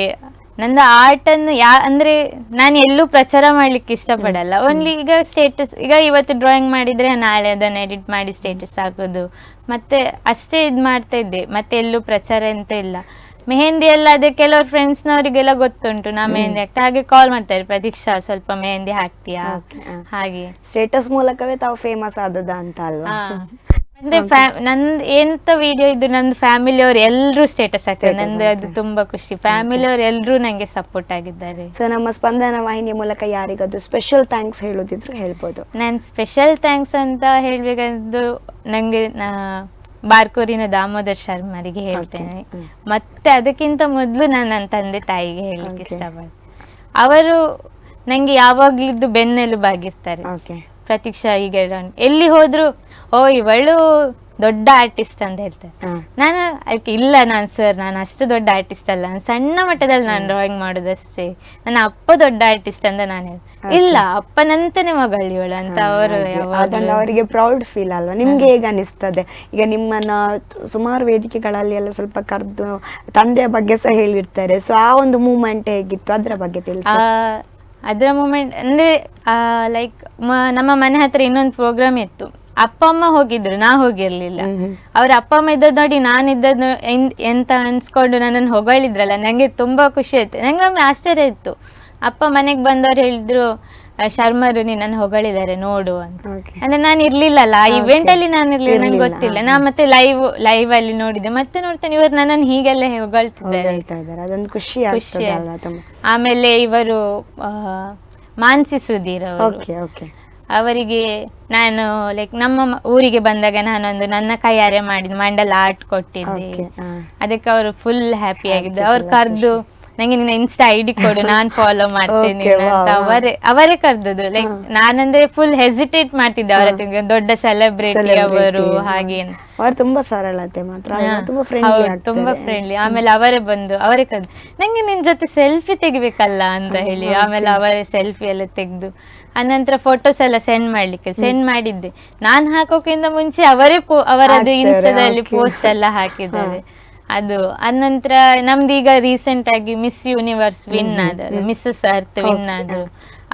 Speaker 2: ನಂದು ಆರ್ಟ್ ಅನ್ನು ಯಾ ಅಂದ್ರೆ ನಾನು ಎಲ್ಲೂ ಪ್ರಚಾರ ಮಾಡ್ಲಿಕ್ಕೆ ಇಷ್ಟಪಡಲ್ಲ. ಓನ್ಲಿ ಈಗ ಸ್ಟೇಟಸ್ ಈಗ ಇವತ್ತು ಡ್ರಾಯಿಂಗ್ ಮಾಡಿದ್ರೆ ನಾಳೆ ಅದನ್ನ ಎಡಿಟ್ ಮಾಡಿ ಸ್ಟೇಟಸ್ ಹಾಕೋದು. ಮತ್ತೆ ಅಷ್ಟೇ ಇದು ಮಾಡ್ತಾ ಇದ್ದೆ. ಮತ್ತೆ ಎಲ್ಲೂ ಪ್ರಚಾರ ಅಂತ ಇಲ್ಲ. ಮೆಹಂದಿ ಎಲ್ಲ ಅದೇ ಫ್ರೆಂಡ್ಸ್ ಫ್ರೆಂಡ್ಸ್ನವರಿಗೆಲ್ಲ ಗೊತ್ತುಂಟು. ನಾ ಮೆಹಂದಿ ಹಾಕ್ತಾ ಹಾಗೆ ಕಾಲ್ ಮಾಡ್ತಾರೆ. ಪ್ರತೀಕ್ಷಾ ಸ್ವಲ್ಪ ಮೆಹಂದಿ ಹಾಕ್ತೀಯಾ? ಹಾಗೆ.
Speaker 1: ಸ್ಟೇಟಸ್ ಮೂಲಕವೇ ತಾವು ಫೇಮಸ್ ಆದದ ಅಂತ ಅಲ್ವಾ.
Speaker 2: ಅಂದ್ರೆ ನಂದು ಎಂತ ವಿಡಿಯೋ ಇದು ನಂದು ಫ್ಯಾಮಿಲಿ ಅವ್ರು ಎಲ್ಲರೂ ಸ್ಟೇಟಸ್ ಹಾಕ್ತಾರೆ ನಂದು ಅದು ತುಂಬಾ ಖುಷಿ. ಫ್ಯಾಮಿಲಿ ಅವ್ರು ಎಲ್ಲರೂ ನಂಗೆ ಸಪೋರ್ಟ್ ಆಗಿದ್ದಾರೆ.
Speaker 1: ಸೊ ನಮ್ಮ ಸ್ಪಂದನ ವಾಹಿನಿಯ ಮೂಲಕ ಯಾರಿಗಾದ್ರೂ ಸ್ಪೆಷಲ್ ಥ್ಯಾಂಕ್ಸ್ ಹೇಳೋದಿದ್ರು ಹೇಳ್ಬೋದು.
Speaker 2: ನಾನು ಸ್ಪೆಷಲ್ ಥ್ಯಾಂಕ್ಸ್ ಅಂತ ಹೇಳ್ಬೇಕಂದು ನಂಗೆ ಬಾರ್ಕೂರಿನ ದಾಮೋದರ್ ಶರ್ಮರಿಗೆ ಹೇಳ್ತೇನೆ. ಮತ್ತೆ ಅದಕ್ಕಿಂತ ಮೊದಲು ನಾನು ನನ್ನ ತಂದೆ ತಾಯಿಗೆ ಹೇಳಲಿಕ್ಕೆ. ಇಷ್ಟಪಡ್ತೀನಿ. ಅವರು ನಂಗೆ ಯಾವಾಗ್ಲಿದ್ದು ಬೆನ್ನೆಲುಬಾಗಿರ್ತಾರೆ. ಪ್ರತೀಕ್ಷಾ ಈಗ ಎಲ್ಲಿ ಹೋದ್ರು ಓ ಇವಳು ದೊಡ್ಡ ಆರ್ಟಿಸ್ಟ್ ಅಂತ ಹೇಳ್ತಾರೆ ನಾನು ಅದಕ್ಕೆ ಇಲ್ಲ ನಾನು ಸರ್ ನಾನು ಅಷ್ಟು ದೊಡ್ಡ ಆರ್ಟಿಸ್ಟ್ ಅಲ್ಲ. ನಾನು ಸಣ್ಣ ಮಟ್ಟದಲ್ಲಿ ನಾನು ಡ್ರಾಯಿಂಗ್ ಮಾಡೋದಷ್ಟೇ. ನನ್ನ ಅಪ್ಪ ದೊಡ್ಡ ಆರ್ಟಿಸ್ಟ್ ಅಂತ ನಾನು ಹೇಳಿ ಇಲ್ಲ ಅಪ್ಪನಂತನೇ ಮಗಳು ಇವಳು ಅಂತ ಅವರು
Speaker 1: ಅದೊಂದು ಅವರಿಗೆ ಪ್ರೌಡ್ ಫೀಲ್ ಅಲ್ವಾ? ನಿಮ್ಗೆ ಹೇಗೆ ಅನಿಸ್ತದೆ? ಈಗ ನಿಮ್ಮನ್ನ ಸುಮಾರು ವೇದಿಕೆಗಳಲ್ಲಿ ಎಲ್ಲ ಸ್ವಲ್ಪ ಕರೆದು ತಂದೆಯ ಬಗ್ಗೆ ಸಹ ಹೇಳಿರ್ತಾರೆ. ಸೊ ಆ ಒಂದು ಮೂಮೆಂಟ್ ಹೇಗಿತ್ತು? ಅದರ ಬಗ್ಗೆ ತಿಳಿಸಿ.
Speaker 2: ಅದರ ಮೂಮೆಂಟ್ ಅಂದ್ರೆ ಲೈಕ್ ನಮ್ಮ ಮನೆ ಹತ್ರ ಇನ್ನೊಂದು ಪ್ರೋಗ್ರಾಮ್ ಇತ್ತು. ಅಪ್ಪ ಅಮ್ಮ ಹೋಗಿದ್ರು ನಾ ಹೋಗಿರ್ಲಿಲ್ಲ. ಅವ್ರ ಅಪ್ಪ ಅಮ್ಮ ಇದ್ದದ್ ನೋಡಿ ನಾನು ಇದ್ದದ್ದು ಎನ್- ಎಂತ ಅನ್ಸ್ಕೊಂಡು ನನ್ನನ್ನು ಹೊಗಳಿದ್ರಲ್ಲ ನಂಗೆ ತುಂಬಾ ಖುಷಿ ಆಯ್ತು. ನಂಗೆ ಒಮ್ಮೆ ಆಶ್ಚರ್ಯ ಇತ್ತು. ಅಪ್ಪ ಮನೆಗೆ ಬಂದವ್ರು ಹೇಳಿದ್ರು ಶರ್ಮರು ನಿನ್ನನ್ನು ಹೊಗಳಿದ್ದಾರೆ ನೋಡು ಅಂತ. ಅಂದ್ರೆ ನಾನು ಇರ್ಲಿಲ್ಲಲ್ಲ ಆ. ಇವೆಂಟ್ ಅಲ್ಲಿ ನಾನು ಇರ್ಲಿಲ್ಲ ನಂಗೆ ಗೊತ್ತಿಲ್ಲ. ನಾ ಮತ್ತೆ ಲೈವ್ ಲೈವ್ ಅಲ್ಲಿ ನೋಡಿದೆ ಮತ್ತೆ ನೋಡ್ತೇನೆ ಇವರು ನನ್ನನ್ನು ಹೀಗೆಲ್ಲ ಹೊಗಳ್ತಿದ್ದಾರೆ.
Speaker 1: ಅದೊಂದು ಖುಷಿ
Speaker 2: ಖುಷಿ ಆಮೇಲೆ ಇವರು ಮಾನ್ಸಿ ಸುಧೀರ್ ಅವರು.
Speaker 1: ಓಕೆ ಓಕೆ
Speaker 2: ಅವರಿಗೆ ನಾನು ಲೈಕ್ ನಮ್ಮ ಊರಿಗೆ ಬಂದಾಗ ನಾನೊಂದು ನನ್ನ ಕೈಯಾರೆ ಮಾಡಿದ ಮಂಡಲ ಆರ್ಟ್ ಕೊಟ್ಟಿದ್ದೆ. ಅದಕ್ಕೆ ಅವರು ಫುಲ್ ಹ್ಯಾಪಿ ಆಗಿದ್ದು. ಅವ್ರು ಕರೆದು ನಂಗೆ ನಿನ್ನ ಇನ್ಸ್ಟಾ ಐಡಿ ಕೊಡು ನಾನು ಫಾಲೋ ಮಾಡ್ತೇನೆ ಅಂತ ಅವರೇ ಅವರೇ ಕರೆದದ್ದು. ಲೈಕ್ ನಾನಂದ್ರೆ ಫುಲ್ ಹೆಸಿಟೇಟ್ ಮಾಡ್ತಿದ್ದೆ ಅವರ ದೊಡ್ಡ ಸೆಲೆಬ್ರಿಟಿ ಅವರು ಹಾಗೆ
Speaker 1: ಅವರು ತುಂಬಾ ಸರಳತೆ ಮಾತ್ರ. ತುಂಬಾ ಫ್ರೆಂಡ್ಲಿ
Speaker 2: ತುಂಬಾ ಫ್ರೆಂಡ್ಲಿ ಆಮೇಲೆ ಅವರೇ ಬಂದು ಅವರೇ ಕರೆದು ನಂಗೆ ನಿನ್ ಜೊತೆ ಸೆಲ್ಫಿ ತೆಗಿಬೇಕಲ್ಲ ಅಂತ ಹೇಳಿ ಆಮೇಲೆ ಅವರೇ ಸೆಲ್ಫಿ ಎಲ್ಲ ತೆಗೆದು ಅನಂತರ ಫೋಟೋಸ್ ಎಲ್ಲ ಸೆಂಡ್ ಮಾಡ್ಲಿಕ್ಕೆ ಸೆಂಡ್ ಮಾಡಿದ್ದೆ. ನಾನ್ ಹಾಕೋಕ್ಕಿಂತ ಮುಂಚೆ ಅವರೇ ಅವರದ್ದು ಇನ್ಸ್ಟಾದಲ್ಲಿ ಪೋಸ್ಟ್ ಎಲ್ಲ ಹಾಕಿದ್ದಾರೆ. ಅದು ಅನಂತರ ಈಗ ರೀಸೆಂಟ್ ಆಗಿ ಮಿಸ್ ಯೂನಿವರ್ಸ್ ವಿನ್ ಆದರು ಮಿಸ್ಸಸ್ ಅರ್ತ್ ವಿನ್ ಆದ್ರು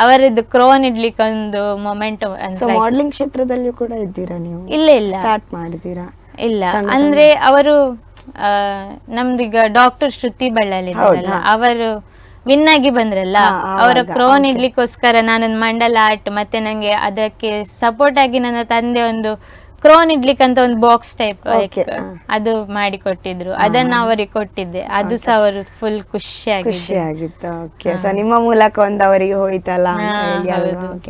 Speaker 2: ಅವರದ್ದು ಕ್ರೋನ್ ಇಡ್ಲಿಕ್ಕೆ ಒಂದು ಮೊಮೆಂಟ್
Speaker 1: ಮಾಡೆಲಿಂಗ್ ಕ್ಷೇತ್ರದಲ್ಲಿ ಕ್ಷೇತ್ರದಲ್ಲಿಯೂ ಕೂಡ ಇದ್ದೀರಾ ನೀವು?
Speaker 2: ಇಲ್ಲ ಇಲ್ಲ.
Speaker 1: ಸ್ಟಾರ್ಟ್ ಮಾಡಿದೀರಾ
Speaker 2: ಇಲ್ಲ. ಅಂದ್ರೆ ಅವರು ನಮ್ದು ಈಗ ಡಾಕ್ಟರ್ ಶ್ರುತಿ ಬಳ್ಳಾಲಿ ಅವರು ವಿನ್ ಆಗಿ ಬಂದ್ರಲ್ಲ ಅವರ ಕ್ರೋನ್ ಇಡ್ಲಿಕ್ಕೋಸ್ಕರ ನಾನೊಂದು ಮಂಡಲ ಆರ್ಟ್ ಮತ್ತೆ ನಂಗೆ ಅದಕ್ಕೆ ಸಪೋರ್ಟ್ ಆಗಿ ನನ್ನ ತಂದೆ ಒಂದು ಕ್ರೋನ್ ಇಡ್ಲಿಕ್ಕೆ ಅಂತ ಒಂದು ಬಾಕ್ಸ್ ಟೈಪ್ ಅದು ಮಾಡಿ ಕೊಟ್ಟಿದ್ರು. ಅದನ್ನ ಅವರಿಗೆ ಕೊಟ್ಟಿದ್ದೆ. ಅದು ಸಹ ಅವರು ಫುಲ್
Speaker 1: ಖುಷಿ ಆಗಿತ್ತು ಓಕೆ ಸೊ ನಿಮ್ಮ ಮೂಲಕ ಒಂದು ಅವರಿಗೆ ಹೋಯ್ತಲ್ಲ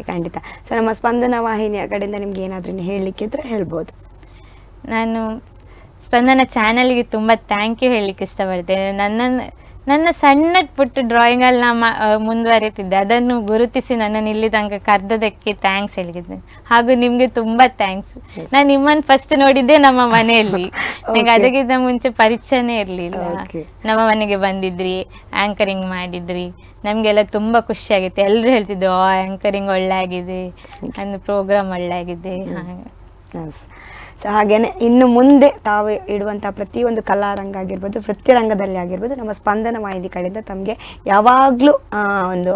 Speaker 1: ಖಂಡಿತ. ಸೊ ನಮ್ಮ ಸ್ಪಂದನ ವಾಹಿನಿಯ ಕಡೆಯಿಂದ ನಿಮ್ಗೆ ಏನಾದ್ರೂ ಹೇಳಲಿಕ್ಕೆ ಇದ್ರೆ ಹೇಳ್ಬೋದು.
Speaker 2: ನಾನು ಸ್ಪಂದನ ಚಾನಲ್ಗೆ ತುಂಬಾ ಥ್ಯಾಂಕ್ ಯು ಹೇಳಲಿಕ್ಕೆ ಇಷ್ಟಪಡ್ತೇನೆ. ನನ್ನನ್ನು ನನ್ನ ಸಣ್ಣ ಪುಟ್ಟ ಡ್ರಾಯಿಂಗಲ್ಲಿ ನಾ ಮಾ- ಆ, ಮುಂದುವರಿತಿದ್ದೆ. ಅದನ್ನು ಗುರುತಿಸಿ ನನ್ನನ್ನು ಇಲ್ಲಿ ತನಕ ಕರೆದದಕ್ಕೆ ಥ್ಯಾಂಕ್ಸ್ ಹೇಳಿದ್ದೇನೆ. ಹಾಗೂ ನಿಮಗೆ ತುಂಬಾ ಥ್ಯಾಂಕ್ಸ್ ನಾನು ನಿಮ್ಮನ್ನು ಫಸ್ಟ್ ನೋಡಿದ್ದೆ ನಮ್ಮ ಮನೆಯಲ್ಲಿ.
Speaker 1: ನಿಮ್ಗೆ
Speaker 2: ಅದಕ್ಕಿಂತ ಮುಂಚೆ ಪರಿಚಯನೇ ಇರಲಿಲ್ಲ. ನಮ್ಮ ಮನೆಗೆ ಬಂದಿದ್ರಿ ಆಂಕರಿಂಗ್ ಮಾಡಿದ್ರಿ. ನಮಗೆಲ್ಲ ಖುಷಿ ಆಗಿತ್ತು ಎಲ್ಲರೂ ಹೇಳ್ತಿದ್ದು ಆ ಆಂಕರಿಂಗ್ ಒಳ್ಳೆ ಆಗಿದೆ ಅಂದ್ರೆ ಪ್ರೋಗ್ರಾಮ್ ಒಳ್ಳೆ ಆಗಿದೆ ಹಾಗೆ.
Speaker 1: ಸೊ ಹಾಗೇನೆ ಇನ್ನು ಮುಂದೆ ತಾವು ಇಡುವಂಥ ಪ್ರತಿಯೊಂದು ಕಲಾರಂಗ ಆಗಿರ್ಬೋದು ವೃತ್ತಿರಂಗದಲ್ಲಿ ಆಗಿರ್ಬೋದು, ನಮ್ಮ ಸ್ಪಂದನ ವಾಹಿನಿ ಕಡೆಯಿಂದ ತಮಗೆ ಯಾವಾಗಲೂ ಒಂದು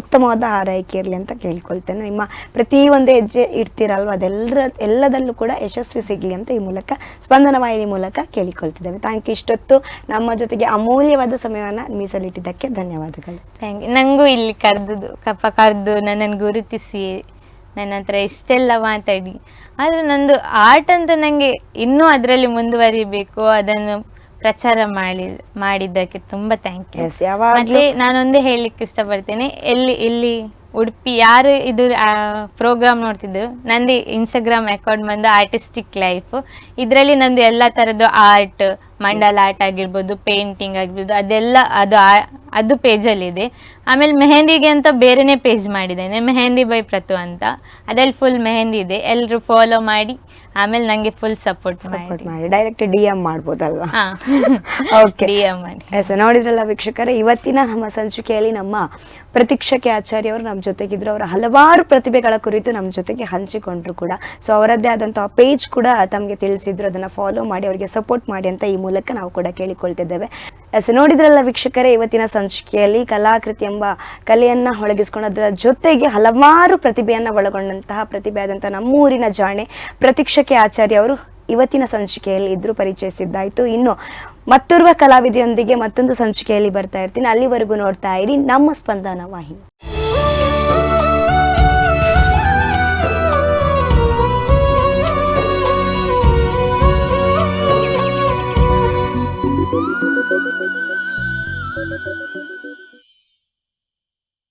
Speaker 1: ಉತ್ತಮವಾದ ಆರೈಕೆ ಇರಲಿ ಅಂತ ಕೇಳ್ಕೊಳ್ತೇನೆ. ನಿಮ್ಮ ಪ್ರತಿಯೊಂದು ಹೆಜ್ಜೆ ಇಡ್ತೀರಲ್ವ ಅದೆಲ್ಲರ ಎಲ್ಲದಲ್ಲೂ ಕೂಡ ಯಶಸ್ವಿ ಸಿಗಲಿ ಅಂತ ಈ ಮೂಲಕ, ಸ್ಪಂದನ ವಾಹಿನಿ ಮೂಲಕ ಕೇಳಿಕೊಳ್ತಿದ್ದೇವೆ. ಥ್ಯಾಂಕ್ ಯು ಇಷ್ಟೊತ್ತು ನಮ್ಮ ಜೊತೆಗೆ ಅಮೂಲ್ಯವಾದ ಸಮಯವನ್ನು ಮೀಸಲಿಟ್ಟಿದ್ದಕ್ಕೆ ಧನ್ಯವಾದಗಳು.
Speaker 2: ಥ್ಯಾಂಕ್ ಯು ನನಗೂ ಇಲ್ಲಿ ಕರೆದು ಕಪ್ಪ ಕರೆದು ನನ್ನನ್ನು ಗುರುತಿಸಿ. ನನ್ನ ಹತ್ರ ಇಷ್ಟೆಲ್ಲ ಮಾತಾಡಿ ಆದರೆ ನಂದು ಆರ್ಟ್ ಅಂತ ನನಗೆ ಇನ್ನೂ ಅದರಲ್ಲಿ ಮುಂದುವರಿಬೇಕು ಅದನ್ನು ಪ್ರಚಾರ ಮಾಡಿ ಮಾಡಿದ್ದಕ್ಕೆ ತುಂಬ ಥ್ಯಾಂಕ್ ಯು
Speaker 1: ಯಾವಾಗಲೂ
Speaker 2: ಮತ್ತೆ ನಾನೊಂದೇ ಹೇಳಲಿಕ್ಕೆ ಇಷ್ಟಪಡ್ತೇನೆ. ಎಲ್ಲಿ ಇಲ್ಲಿ ಉಡುಪಿ, ಯಾರು ಇದು ಪ್ರೋಗ್ರಾಮ್ ನೋಡ್ತಿದ್ರು ನಂದು ಇನ್ಸ್ಟಾಗ್ರಾಮ್ ಅಕೌಂಟ್ ಬಂದು ಆರ್ಟಿಸ್ಟಿಕ್ ಲೈಫ್ ಇದರಲ್ಲಿ ನಂದು ಎಲ್ಲ ಥರದ್ದು ಆರ್ಟ್ ಮಂಡಲ ಆರ್ಟ್ ಆಗಿರ್ಬೋದು ಪೇಂಟಿಂಗ್ ಆಗಿರ್ಬೋದು, ಅದೆಲ್ಲ, ಅದು ಅದು ಪೇಜಲ್ಲಿದೆ ಆಮೇಲೆ ಮೆಹಂದಿಗೆ ಅಂತ ಬೇರೆನೇ ಪೇಜ್ ಮಾಡಿದ್ದೇನೆ. ಮೆಹಂದಿ ಬೈ ಪ್ರತು ಅಂತ. ಅದರಲ್ಲಿ ಫುಲ್ ಮೆಹಂದಿ ಇದೆ. ಎಲ್ಲರೂ ಫಾಲೋ ಮಾಡಿ ಆಮೇಲೆ ನಂಗೆ ಫುಲ್ ಸಪೋರ್ಟ್
Speaker 1: ಸಪೋರ್ಟ್
Speaker 2: ಮಾಡಿ.
Speaker 1: ಡೈರೆಕ್ಟ್ ಡಿ ಎಂ ಮಾಡ್ಬೋದಲ್ವಾ? ಓಕೆ
Speaker 2: ಎಂ ಮಾಡಿ.
Speaker 1: ಎಸ್ ನೋಡಿದ್ರಲ್ಲ ವೀಕ್ಷಕರೇ ಇವತ್ತಿನ ನಮ್ಮ ಸಂಚಿಕೆಯಲ್ಲಿ ನಮ್ಮ ಪ್ರತೀಕ್ಷಕೆ ಆಚಾರ್ಯ ಅವರು ನಮ್ಮ ಜೊತೆಗಿದ್ರು. ಅವರ ಹಲವಾರು ಪ್ರತಿಭೆಗಳ ಕುರಿತು ನಮ್ಮ ಜೊತೆಗೆ ಹಂಚಿಕೊಂಡ್ರು ಕೂಡ. ಸೊ ಅವರದ್ದೇ ಆದಂತಹ ಪೇಜ್ ಕೂಡ ತಮಗೆ ತಿಳಿಸಿದ್ರು. ಅದನ್ನ ಫಾಲೋ ಮಾಡಿ ಅವರಿಗೆ ಸಪೋರ್ಟ್ ಮಾಡಿ ಅಂತ ಈ ಮೂಲಕ ನಾವು ಕೂಡ ಕೇಳಿಕೊಳ್ತಿದ್ದೇವೆ. ಎಸ್ ನೋಡಿದ್ರಲ್ಲ ವೀಕ್ಷಕರೇ, ಇವತ್ತಿನ ಸಂಚಿಕೆಯಲ್ಲಿ ಕಲಾಕೃತಿ ಎಂಬ ಕಲೆಯನ್ನ ಅದರ ಜೊತೆಗೆ ಹಲವಾರು ಪ್ರತಿಭೆಯನ್ನ ಒಳಗೊಂಡಂತಹ ಪ್ರತಿಭೆ ಆದಂತಹ ನಮ್ಮೂರಿನ ಜಾಣೆ ಪ್ರತೀಕ್ಷಕೆ ಆಚಾರ್ಯ ಅವರು ಇವತ್ತಿನ ಸಂಚಿಕೆಯಲ್ಲಿ ಇದ್ರು ಪರಿಚಯಿಸಿದ್ದಾಯ್ತು. ಇನ್ನು ಮತ್ತೋರ್ವ ಕಲಾವಿದೆಯೊಂದಿಗೆ ಮತ್ತೊಂದು ಸಂಚಿಕೆಯಲ್ಲಿ ಬರ್ತಾ ಇರ್ತೀನಿ. ಅಲ್ಲಿವರೆಗೂ ನೋಡ್ತಾ ಇರಿ ನಮ್ಮ ಸ್ಪಂದನ ವಾಹಿನಿ. Thank you.